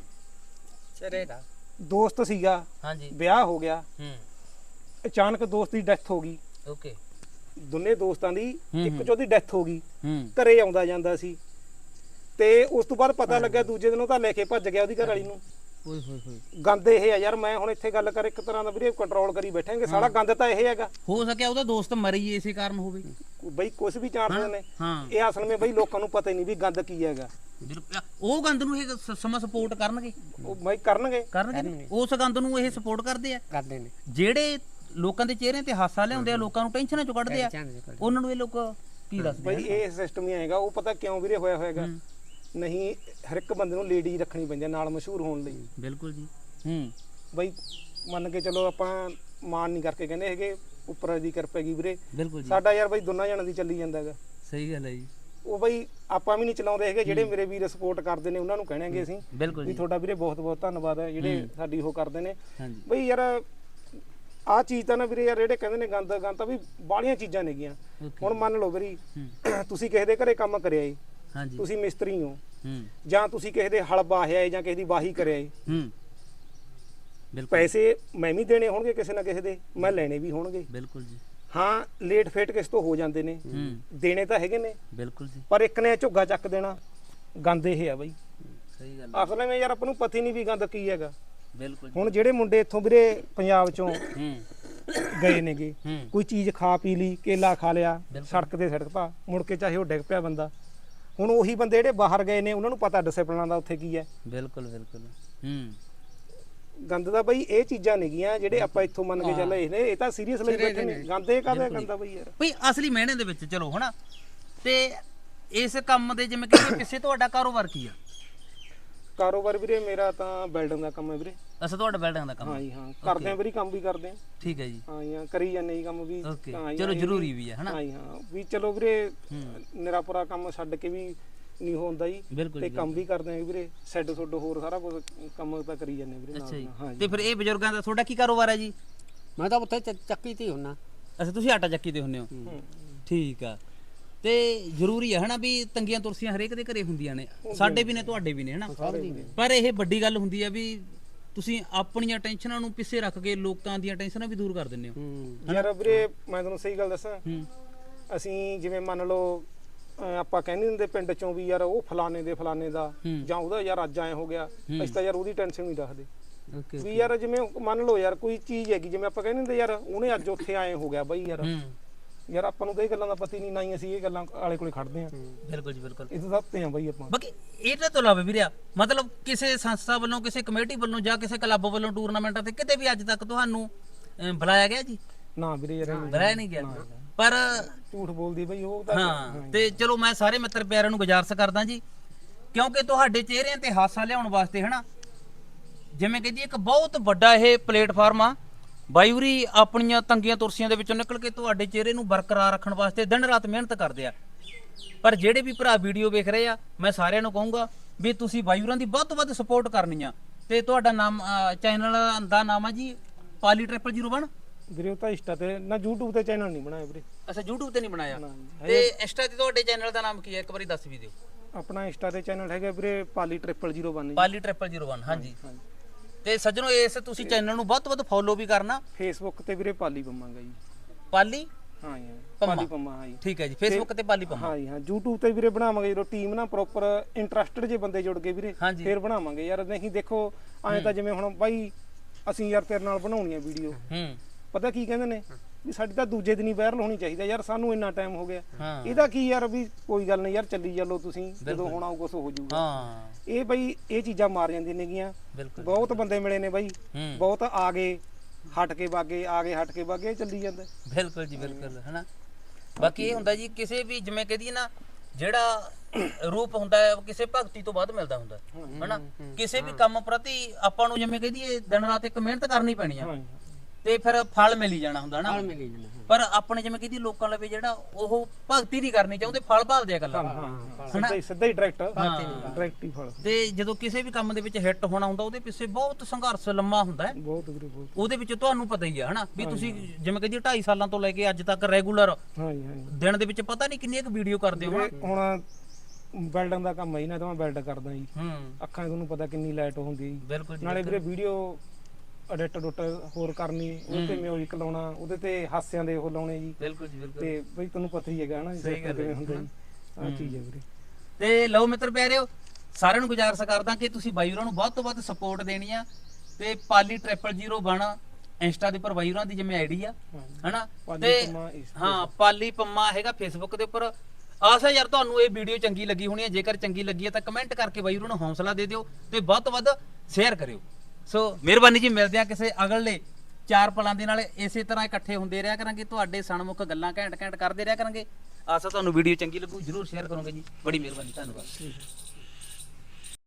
ਚਰੇ ਦਾ।
ਦੋਸਤ ਸੀਗਾ
ਹਾਂਜੀ।
ਵਿਆਹ ਹੋ ਗਿਆ।
ਹੂੰ।
ਅਚਾਨਕ ਦੋਸਤ ਦੀ ਡੈਥ ਹੋ ਗਈ।
ਓਕੇ।
ਦੋਨੇ ਦੋਸਤਾਂ ਦੀ ਇੱਕ। ਚੋਂ ਡੈਥ ਹੋ ਗਈ। ਘਰੇ ਆਉਂਦਾ ਜਾਂਦਾ ਸੀ। ਤੇ ਉਸ ਤੋਂ ਬਾਅਦ ਪਤਾ ਲੱਗਿਆ ਦੂਜੇ ਦਿਨ ਉਹ ਤਾਂ ਲੈ ਕੇ ਭੱਜ ਗਿਆ ਉਹਦੀ ਘਰ ਵਾਲੀ ਨੂੰ।
ਓਏ ਹੋਏ ਹੋਏ।
ਗੰਦ ਇਹ ਆ ਯਾਰ ਮੈਂ ਹੁਣ ਇੱਥੇ ਗੱਲ ਕਰ ਇੱਕ ਤਰ੍ਹਾਂ ਦਾ ਵੀਰੇ ਕੰਟਰੋਲ ਕਰੀ ਬੈਠਾਂਗੇ। ਸਾਰਾ ਗੰਦ ਤਾਂ ਇਹ ਹੈਗਾ।
ਹੋ ਸਕਿਆ ਉਹਦਾ ਦੋਸਤ ਮਰੀ ਇਸੇ ਕਾਰਨ ਹੋਵੇ।
ਬਈ ਕੁਝ ਵੀ ਜਾਣਦੇ ਨੇ ਇਹ ਅਸਲ ਵਿੱਚ ਬਈ ਲੋਕਾਂ ਨੂੰ ਪਤਾ ਹੀ ਨਹੀਂ ਵੀ ਗੰਦ ਕੀ ਹੈਗਾ।
ਉਹ ਗੰਦ ਨੂੰ ਇਹ ਸਮਾਂ ਸਪੋਰਟ ਕਰਨਗੇ।
ਉਹ ਬਈ ਕਰਨਗੇ।
ਕਰਨਗੇ? ਉਸ ਗੰਦ ਨੂੰ ਇਹ ਸਪੋਰਟ ਕਰਦੇ ਆ।
ਕਰਦੇ ਨੇ।
ਜਿਹੜੇ ਲੋਕਾਂ ਦੇ ਚਿਹਰਿਆਂ ਤੇ ਹਾਸਾ ਲਿਆਉਂਦੇ ਆ ਲੋਕਾਂ ਨੂੰ ਟੈਨਸ਼ਨਾਂ ਚੋਂ ਕੱਢਦੇ ਆ। ਉਹਨਾਂ ਨੂੰ ਇਹ ਲੋਕ ਕੀ ਦੱਸਦੇ
ਬਈ ਇਹ ਸਿਸਟਮ ਹੀ ਆਏਗਾ ਉਹ ਪਤਾ ਕਿਉਂ ਵੀਰੇ ਹੋਇਆ ਹੋਏਗਾ? ਨਹੀਂ ਹਰ ਇੱਕ ਬੰਦੇ ਨੂੰ ਲੇਡੀ ਰੱਖਣੀ ਪੈਂਦੀ ਆ ਨਾਲ ਮਸ਼ਹੂਰ ਹੋਣ ਲਈ।
ਬਿਲਕੁਲ ਜੀ। ਹੂੰ
ਬਈ ਮੰਨ ਕੇ ਚਲੋ ਆਪਾਂ ਮਾਨ ਨਹੀਂ ਕਰਕੇ ਕਹਿੰਦੇ ਹੈਗੇ ਉੱਪਰ ਦੀ ਕਿਰਪਾ ਹੈਗੀ ਵੀਰੇ।
ਬਿਲਕੁਲ ਜੀ।
ਸਾਡਾ ਯਾਰ ਬਈ ਦੋਨਾਂ ਜਣਾਂ ਦੀ ਚੱਲੀ ਜਾਂਦਾ ਹੈਗਾ।
ਸਹੀ ਗੱਲ ਹੈ ਜੀ।
ਉਹ ਬਈ ਆਪਾਂ ਵੀ ਨਹੀਂ ਚਲਾਉਂਦੇ ਹੈਗੇ ਜਿਹੜੇ ਮੇਰੇ ਵੀਰ ਸਪੋਰਟ ਕਰਦੇ ਨੇ ਉਹਨਾਂ ਨੂੰ ਕਹਿਣਾਗੇ ਅਸੀਂ।
ਬਿਲਕੁਲ
ਵੀ
ਜੀ।
ਤੁਹਾਡਾ ਵੀਰੇ ਬਹੁਤ ਬਹੁਤ ਧੰਨਵਾਦ ਹੈ ਜਿਹੜੇ ਸਾਡੀ ਉਹ ਕਰਦੇ ਨੇ।
ਹਾਂਜੀ।
ਬਈ ਯਾਰ ਆਹ ਚੀਜ਼ ਤਾਂ ਨਾ ਵੀਰੇ ਯਾਰ ਜਿਹੜੇ ਕਹਿੰਦੇ ਨੇ ਗੰਦ ਗੰਦ ਤਾਂ ਵੀ ਬਾਹਲੀਆਂ ਚੀਜ਼ਾਂ ਨੇਗੀਆਂ ਹੁਣ ਮੰਨ ਲਓ ਵੀਰੀ ਤੁਸੀਂ ਕਿਸੇ ਦੇ ਘਰੇ ਕੰਮ ਕਰਿਆ ਏ
ਹਾਂਜੀ।
ਤੁਸੀਂ ਮਿਸਤਰੀ ਹੋ ਜਾਂ ਤੁਸੀਂ ਕਿਸੇ ਦੇ ਹਲ ਬਾਹਿਆ ਏ ਜਾਂ ਕਿਸੇ ਦੀ ਵਾਹੀ ਕਰਿਆ ਏ।
ਹੂੰ। ਬਿਲਕੁਲ।
ਪੈਸੇ ਮੈਂ ਵੀ ਦੇਣੇ ਹੋਣਗੇ ਕਿਸੇ ਨਾ ਕਿਸੇ ਦੇ ਮੈਂ ਲੈਣੇ ਵੀ ਹੋਣਗੇ।
ਬਿਲਕੁਲ ਜੀ।
ਹਾਂ ਲੇਟ ਫੇਟ ਕਿਸ ਤੋਂ ਹੋ ਜਾਂਦੇ ਨੇ।
ਹੂੰ।
ਦੇਣੇ ਤਾਂ ਹੈਗੇ ਨੇ।
ਬਿਲਕੁਲ ਜੀ।
ਪਰ ਇੱਕ ਨੇ ਝੁੱਗਾ ਚੱਕ ਦੇਣਾ ਗੰਦ ਇਹ ਆ ਬਈ।
ਸਹੀ ਗੱਲ
ਅਸਲ ਵਿੱਚ ਯਾਰ ਆਪਾਂ ਨੂੰ ਪਤਾ ਹੀ ਨਹੀਂ ਵੀ ਗੰਦ ਕੀ ਹੈਗਾ।
ਬਿਲਕੁਲ
ਹੁਣ ਜਿਹੜੇ ਮੁੰਡੇ ਇੱਥੋਂ ਵੀਰੇ ਪੰਜਾਬ ਚੋਂ
ਹੂੰ।
ਗਏ ਨੇਗੇ ਕੋਈ ਚੀਜ਼ ਖਾ ਪੀ ਲਈ ਕੇਲਾ ਖਾ ਲਿਆ ਸੜਕ ਤੇ ਸੜਕਤਾ ਮੁੜ ਕੇ ਚਾਹੇ ਉਹ ਡਿੱਗ ਪਿਆ ਬੰਦਾ। ਹੁਣ ਉਹੀ ਬੰਦੇ ਜਿਹੜੇ ਬਾਹਰ ਗਏ ਨੇ ਉਹਨਾਂ ਨੂੰ ਪਤਾ ਡਿਸਪਲਿਨਾਂ ਦਾ ਉੱਥੇ ਕੀ ਹੈ।
ਬਿਲਕੁਲ ਬਿਲਕੁਲ। ਹੂੰ।
ਗੰਦ ਦਾ ਬਈ ਇਹ ਚੀਜ਼ਾਂ ਨੇਗੀਆਂ ਜਿਹੜੇ ਆਪਾਂ ਇੱਥੋਂ ਮੰਨ ਕੇ ਚੱਲ ਇਹ ਨੇ ਇਹ ਤਾਂ ਸੀਰੀਅਸ ਲਈ ਬੈਠੇ ਨੇ। ਗੰਦ ਇਹ ਕਾਹਦਾ ਗੰਦਾ ਬਈ ਯਾਰ।
ਭਈ ਅਸਲੀ ਮਿਹਣੇ ਦੇ ਵਿੱਚ ਚਲੋ ਹਨਾ। ਤੇ ਇਸ ਕੰਮ ਦੇ ਜਿਵੇਂ ਕਿ ਪਿੱਛੇ ਤੁਹਾਡਾ ਕਾਰੋਬਾਰ ਕੀ ਆ?
ਕਾਰੋਬਾਰ ਵੀਰੇ ਮੇਰਾ ਤਾਂ ਬਿਲਡਿੰਗ ਦਾ ਕੰਮ ਹੈ ਵੀਰੇ।
ਅਸਾ ਤੁਹਾਡਾ ਬਿਲਡਿੰਗ ਦਾ ਕੰਮ
ਹਾਂ। ਜੀ ਹਾਂ। ਕਰਦੇ ਆ ਵੀਰੇ ਕੰਮ ਵੀ ਕਰਦੇ ਆ
ਠੀਕ ਹੈ ਜੀ।
ਹਾਂ ਜੀ ਹਾਂ ਕਰੀ ਜਾਂਦੇ ਜੀ ਕੰਮ ਵੀ।
ਓਕੇ ਚਲੋ ਜ਼ਰੂਰੀ ਵੀ ਹੈ ਹਨਾ?
ਹਾਂ ਜੀ ਹਾਂ। ਵੀ ਚਲੋ ਵੀਰੇ ਨਿਰਾਪੁਰਾ ਕੰਮ ਛੱਡ ਕੇ ਵੀ ਨਹੀਂ ਹੁੰਦਾ ਜੀ। ਤੇ ਕੰਮ ਵੀ ਕਰਦੇ ਆ ਵੀਰੇ। ਸੈੱਡ ਸੁੱਡ ਹੋਰ ਸਾਰਾ ਕੁਝ ਕੰਮ ਤਾਂ ਕਰੀ ਜਾਂਦੇ ਵੀਰੇ
ਅੱਛਾ ਜੀ। ਤੇ ਫਿਰ ਇਹ ਬਜ਼ੁਰਗਾਂ ਦਾ ਤੁਹਾਡਾ ਕੀ ਕਾਰੋਬਾਰ ਹੈ ਜੀ?
ਮੈਂ ਤਾਂ ਉੱਥੇ ਚੱਕੀ ਤੇ ਹੁੰਨਾ।
ਅੱਛਾ ਤੁਸੀਂ ਆਟਾ ਚੱਕੀ ਦੇ ਹੁੰਦੇ ਹੋ। ਠੀਕ ਆ। ਤੇ ਜ਼ਰੂਰੀ ਹੈ ਹਨਾ ਵੀ ਤੰਗੀਆਂ ਤੁਰਸੀਆਂ ਹਰੇਕ ਦੇ ਘਰੇ ਹੁੰਦੀਆਂ ਨੇ। ਸਾਡੇ ਵੀ ਨੇ ਤੁਹਾਡੇ ਵੀ ਨੇ ਹਨਾ? ਪਰ ਇਹ ਵੱਡੀ ਗੱਲ ਹੁੰਦੀ ਆ ਵੀ ਤੁਸੀਂ ਆਪਣੀਆਂ ਟੈਨਸ਼ਨਾਂ ਨੂੰ ਪਿੱਛੇ ਰੱਖ ਕੇ ਲੋਕਾਂ ਦੀਆਂ ਟੈਨਸ਼ਨਾਂ ਵੀ ਦੂਰ ਕਰ ਦਿੰਦੇ ਹੋ।
ਹੂੰ।
ਯਾਰ ਵੀਰੇ ਮੈਂ ਤੁਹਾਨੂੰ ਸਹੀ ਗੱਲ ਦੱਸਾਂ।
ਹੂੰ।
ਅਸੀਂ ਜਿਵੇਂ ਮੰਨ ਲਓ ਆਪਾਂ ਕਹਿੰਦੇ ਹੁੰਦੇ ਪਿੰਡ ਚੋਂ ਵੀ ਯਾਰ ਉਹ ਫਲਾਣੇ ਦੇ ਫਲਾਣੇ ਦਾ
ਹੂੰ।
ਜਾਂ ਉਹਦਾ ਯਾਰ ਅੱਜ ਐ ਹੋ ਗਿਆ ਅਸੀਂ ਤਾਂ ਯਾਰ ਉਹਦੀ ਟੈਨਸ਼ਨ ਨਹੀਂ ਰੱਖਦੇ।
ਓਕੇ
ਵੀ ਯਾਰ ਜਿਵੇਂ ਮੰਨ ਲਓ ਯਾਰ ਕੋਈ ਚੀਜ਼ ਹੈਗੀ ਜਿਵੇਂ ਆਪਾਂ ਕਹਿੰਦੇ ਹੁੰਦੇ ਯਾਰ ਉਹਨੇ ਅੱਜ ਉੱਥੇ ਐ ਹੋ ਗਿਆ ਬਈ ਯਾਰ।
ਹੂੰ।
ਯਾਰ ਆਪਾਂ ਨੂੰ ਤਾਂ ਇਹ ਗੱਲਾਂ ਦਾ ਪਤਾ ਹੀ ਨਹੀਂ ਨਾ ਹੀ ਅਸੀਂ ਇਹ ਗੱਲਾਂ ਆਲੇ ਕੋਲੇ ਖੜਦੇ ਆਂ
ਬਿਲਕੁਲ ਜੀ ਬਿਲਕੁਲ।
ਇਹ ਤਾਂ ਸੱਤੇ ਆ ਬਈ ਆਪਾਂ।
ਬਾਕੀ ਇਹਦੇ ਤੋਂ ਇਲਾਵਾ ਵੀਰਿਆ ਮਤਲਬ ਕਿਸੇ ਸੰਸਥਾ ਵੱਲੋਂ ਕਿਸੇ ਕਮੇਟੀ ਵੱਲੋਂ ਜਾਂ ਕਿਸੇ ਕਲੱਬ ਵੱਲੋਂ ਟੂਰਨਾਮੈਂਟਾਂ ਤੇ ਕਿਤੇ ਵੀ ਅੱਜ ਤੱਕ ਤੁਹਾਨੂੰ ਅਹ, ਬੁਲਾਇਆ ਗਿਆ ਜੀ?
ਨਾ ਵੀਰੇ ਯਾਰ ਇਹ
ਬੁਲਾਇਆ ਨਹੀਂ ਗਿਆ। ਪਰ
ਝੂਠ ਬੋਲਦੀ ਬਈ ਉਹ ਤਾਂ
ਹਾਂ। ਤੇ ਚਲੋ ਮੈਂ ਸਾਰੇ ਮਿੱਤਰ ਪਿਆਰਿਆਂ ਨੂੰ ਗੁਜ਼ਾਰਿਸ਼ ਕਰਦਾ ਜੀ ਕਿਉਂਕਿ ਤੁਹਾਡੇ ਚਿਹਰਿਆਂ ਤੇ ਹਾਸਾ ਲਿਆਉਣ ਵਾਸਤੇ ਹਨਾ ਜਿਵੇਂ ਕਿ ਜੀ ਇੱਕ ਬਹੁਤ ਵੱਡਾ ਇਹ ਪਲੇਟਫਾਰਮ ਆ ਬਾਈਵਰੀ ਆਪਣੀਆਂ ਤੰਗੀਆਂ ਤੁਰਸੀਆਂ ਦੇ ਵਿੱਚੋਂ ਨਿਕਲ ਕੇ ਤੁਹਾਡੇ ਚਿਹਰੇ ਨੂੰ ਬਰਕਰਾਰ ਰੱਖਣ ਵਾਸਤੇ ਦਿਨ ਰਾਤ ਮਿਹਨਤ ਕਰਦੇ ਆ। ਪਰ ਜਿਹੜੇ ਵੀ ਭਰਾ ਵੀਡੀਓ ਵੇਖ ਰਹੇ ਆ ਮੈਂ ਸਾਰਿਆਂ ਨੂੰ ਕਹੂੰਗਾ ਵੀ ਤੁਸੀਂ ਬਾਈਵਰਾਂ ਦੀ ਵੱਧ ਤੋਂ ਵੱਧ ਸਪੋਰਟ ਕਰਨੀ ਆ। ਤੇ ਤੁਹਾਡਾ ਨਾਮ ਚੈਨਲ ਦਾ ਨਾਮ ਆ ਜੀ ਪਾਲੀ ਟ੍ਰਿਪਲ 01
ਵੀਰੇ ਉਹ ਤਾਂ ਇੰਸਟਾ ਤੇ ਨਾ YouTube ਤੇ ਚੈਨਲ ਨਹੀਂ ਬਣਾਇਆ ਵੀਰੇ।
ਅੱਛਾ YouTube ਤੇ ਨਹੀਂ ਬਣਾਇਆ। ਤੇ ਇੰਸਟਾ ਤੇ ਤੁਹਾਡੇ ਚੈਨਲ ਦਾ ਨਾਮ ਕੀ ਹੈ ਇੱਕ ਵਾਰੀ ਦੱਸ ਵੀ ਦਿਓ।
ਆਪਣਾ ਇੰਸਟਾ ਤੇ ਚੈਨਲ ਹੈਗਾ ਵੀਰੇ ਪਾਲੀ 0001 ਜੀ।
ਪਾਲੀ ਟ੍ਰਿਪਲ 01 ਹਾਂਜੀ। ਤੇ ਸੱਜਣੋ ਇਸ ਤੁਸੀਂ ਚੈਨਲ ਨੂੰ ਵੱਧ ਤੋਂ ਵੱਧ ਫੋਲੋ ਵੀ ਕਰਨਾ।
ਫੇਸਬੁੱਕ ਤੇ ਵੀਰੇ ਪਾਲੀ ਪੰਮਾਂਗਾ ਜੀ।
ਪਾਲੀ?
ਹਾਂ ਜੀ ਹਾਂ।
ਪੰਮਾ।
ਪਾਲੀ ਪੰਮਾ ਹਾਂ ਜੀ।
ਠੀਕ ਹੈ ਜੀ ਫੇਸਬੁੱਕ ਤੇ ਪਾਲੀ ਪੰਮਾ।
ਹਾਂ ਜੀ ਹਾਂ YouTube ਤੇ ਵੀਰੇ ਬਣਾਵਾਂਗੇ ਜਦੋਂ ਟੀਮ ਨਾ ਪ੍ਰੋਪਰ ਇੰਟਰਸਟਡ ਜੇ ਬੰਦੇ ਜੁੜ ਗਏ ਵੀਰੇ। ਫਿਰ ਬਣਾਵਾਂਗੇ। ਯਾਰ ਨਹੀਂ ਦੇਖੋ ਐਂ ਤਾਂ ਜਿਵੇਂ ਹੁਣ ਬਾਈ ਅਸੀਂ ਯਾਰ ਤੇਰੇ ਨਾਲ ਬਣਾਉਣੀ ਆ ਵੀਡੀਓ।
ਹੂੰ।
ਪਤਾ ਕੀ ਕਹਿੰਦੇ ਨੇ? ਵੀ ਸਾਡੀ ਤਾਂ ਦੂਜੇ ਦਿਨ ਹੀ ਵਾਇਰਲ ਹੋਣੀ ਚਾਹੀਦੀ ਯਾਰ ਸਾਨੂੰ ਇੰਨਾ ਟਾਈਮ ਹੋ ਗਿਆ।
ਹਾਂ।
ਇਹਦਾ ਕੀ ਯਾਰ ਵੀ ਕੋਈ ਗੱਲ ਨਹੀਂ ਯਾਰ ਚੱਲੀ ਚੱਲੋ ਤੁਸੀਂ। ਜਦੋਂ ਹੋਣਾ ਉਹ ਕੁਝ ਹੋ ਜਾਊਗਾ।
ਹਾਂ।
ਇਹ ਬਈ ਇਹ ਚੀਜ਼ਾਂ ਮਾਰ ਜਾਂਦੀਆਂ ਨੇਗੀਆਂ।
ਬਿਲਕੁਲ।
ਬਹੁਤ ਬੰਦੇ ਮਿਲੇ ਨੇ ਬਾਈ।
ਹੂੰ।
ਬਹੁਤ ਆ ਗਏ ਹਟ ਕੇ ਵਾਗੇ ਆ ਗਏ ਹਟ ਕੇ ਵਾਗੇ ਚੱਲੀ ਜਾਂਦਾ।
ਬਿਲਕੁਲ ਜੀ ਬਿਲਕੁਲ ਹਨਾ? ਬਾਕੀ ਇਹ ਹੁੰਦਾ ਜੀ ਕਿਸੇ ਵੀ ਜਿਵੇਂ ਕਹਦੀ ਨਾ ਜਿਹੜਾ ਰੂਪ ਹੁੰਦਾ ਹੈ ਉਹ ਕਿਸੇ ਭਗਤੀ ਤੋਂ ਬਾਅਦ ਮਿਲਦਾ ਹੁੰਦਾ ਹੈ, ਹਨਾ? ਕਿਸੇ ਵੀ ਕੰਮ ਪ੍ਰਤੀ ਆਪਾਂ ਨੂੰ ਜਿਵੇਂ ਕਹਦੀ ਦਿਨ ਰਾਤ ਇੱਕ ਮਿਹਨਤ ਕਰਨੀ ਪੈਣੀ ਆ। ਤੇ ਫਿਰ ਫਲ ਮਿਲੀ ਜਾਣਾ ਹੁੰਦਾ ਨਾ।
ਮਿਲੀ ਜਾਣਾ
ਪਰ ਆਪਣੇ ਜਿਵੇਂ ਕਹਦੀ ਲੋਕਾਂ ਲਵੇ ਜਿਹੜਾ ਉਹ ਭਗਤੀ ਨਹੀਂ ਕਰਨੀ ਚਾਹੁੰਦੇ ਫਲ ਭਾਲਦੇ ਆ ਗੱਲਾਂ
ਸਿੱਧਾ ਹੀ ਸਿੱਧਾ ਹੀ ਡਾਇਰੈਕਟ ਡਾਇਰੈਕਟ ਹੀ ਫਲ।
ਤੇ ਜਦੋਂ ਕਿਸੇ ਵੀ ਕੰਮ ਦੇ ਵਿੱਚ ਹਿੱਟ ਹੋਣਾ ਹੁੰਦਾ ਉਹਦੇ ਪਿੱਛੇ ਬਹੁਤ ਸੰਘਰਸ਼ ਲੰਮਾ ਹੁੰਦਾ ਹੈ।
ਬਹੁਤ ਵੀਰੇ ਬਹੁਤ।
ਉਹਦੇ ਵਿੱਚ ਤੁਹਾਨੂੰ ਪਤਾ ਹੀ ਆ ਹਨਾ? ਵੀ ਤੁਸੀਂ ਜਿਵੇਂ ਕਿ ਜੀ 2.5 ਸਾਲਾਂ ਤੋਂ ਲੈ ਕੇ ਅੱਜ ਤੱਕ ਰੈਗੂਲਰ
ਹਾਂ ਜੀ ਹਾਂ ਜੀ।
ਦਿਨ ਦੇ ਵਿੱਚ ਪਤਾ ਨਹੀਂ ਕਿੰਨੀ ਇੱਕ ਵੀਡੀਓ ਕਰਦੇ ਹੋ
ਵੀਰੇ, ਹੁਣ ਬਿਲਡਿੰਗ ਦਾ ਕੰਮ ਹੈ ਜੀ ਨਾ ਤਾਂ ਮੈਂ ਬਿਲਡ ਕਰਦਾ ਜੀ।
ਹੂੰ।
ਅੱਖਾਂ 'ਚ ਤੁਹਾਨੂੰ ਪਤਾ ਕਿੰਨੀ ਲਾਈਟ ਹੁੰਦੀ ਹੈ ਜੀ।
ਬਿਲਕੁਲ ਜੀ
ਨਾਲੇ ਵੀਰੇ ਵੀਡੀਓ ਐਡਿਟ ਡੁੱਟ ਹੋਰ ਕਰਨੀ ਉਹਦੇ ਤੇ ਮਿਊਜ਼ਿਕ ਲਾਉਣਾ ਉਹਦੇ ਤੇ ਹਾਸਿਆਂ ਦੇ ਉਹ ਲਾਉਣੇ ਜੀ।
ਬਿਲਕੁਲ ਜੀ ਬਿਲਕੁਲ।
ਤੇ ਬਈ ਤੁਹਾਨੂੰ ਪਤਾ ਹੀ ਹੈਗਾ ਨਾ ਜੀ
ਸਹੀ ਗੱਲ ਹੈ
ਕਿਵੇਂ ਹੁੰਦਾ ਜੀ। ਆਹ ਚੀਜ਼ ਹੈ ਵੀਰੇ।
ਤੇ ਲਓ ਮਿੱਤਰ ਪਿਆਰਿਓ ਸਾਰਿਆਂ ਨੂੰ ਗੁਜ਼ਾਰਿਸ਼ ਕਰਦਾ ਕਿ ਤੁਸੀਂ ਬਾਈ ਹੋਰਾਂ ਨੂੰ ਵੱਧ ਤੋਂ ਵੱਧ ਸਪੋਰਟ ਦੇਣੀ ਆ ਤੇ ਪਾਲੀ 0001 ਇੰਸਟਾ ਦੇ ਉੱਪਰ ਬਾਈ ਹੋਰਾਂ ਦੀ ਜਿਵੇਂ ਆਈਡੀ ਆ ਹਨਾ?
ਪਾਲੀ
ਤੇ
ਪੰਮਾ ਇਸ
ਹਾਂ ਪਾਲੀ ਪੰਮਾ ਹੈਗਾ ਫੇਸਬੁੱਕ ਦੇ ਉੱਪਰ। ਆਸ ਹੈ ਯਾਰ ਤੁਹਾਨੂੰ ਇਹ ਵੀਡੀਓ ਚੰਗੀ ਲੱਗੀ ਹੋਣੀ ਹੈ ਜੇਕਰ ਚੰਗੀ ਲੱਗੀ ਹੈ ਤਾਂ ਕਮੈਂਟ ਕਰਕੇ ਬਾਈ ਹੋਰਾਂ ਨੂੰ ਹੌਸਲਾ ਦੇ ਦਿਓ ਤੇ ਵੱਧ ਤੋਂ ਵੱਧ ਸ਼ੇਅਰ ਕਰਿਓ। ਸੋ ਮਿਹਰਬਾਨੀ ਜੀ, ਮਿਲਦੇ ਆ ਕਿਸੇ ਅਗਲੇ ਚਾਰ ਪਲਾਂ ਦੇ ਨਾਲ। ਇਸੇ ਤਰ੍ਹਾਂ ਇਕੱਠੇ ਹੁੰਦੇ ਰਿਹਾ ਕਰਾਂਗੇ, ਤੁਹਾਡੇ ਸਨਮੁਖ ਗੱਲਾਂ ਘੈਂਟ ਘੈਂਟ ਕਰਦੇ ਰਿਹਾ ਕਰਾਂਗੇ। ਆਸਾ ਤੁਹਾਨੂੰ ਵੀਡੀਓ ਚੰਗੀ ਲੱਗੂ, ਜਰੂਰ ਸ਼ੇਅਰ ਕਰੋਗੇ ਜੀ। ਬੜੀ ਮਿਹਰਬਾਨੀ, ਧੰਨਵਾਦ।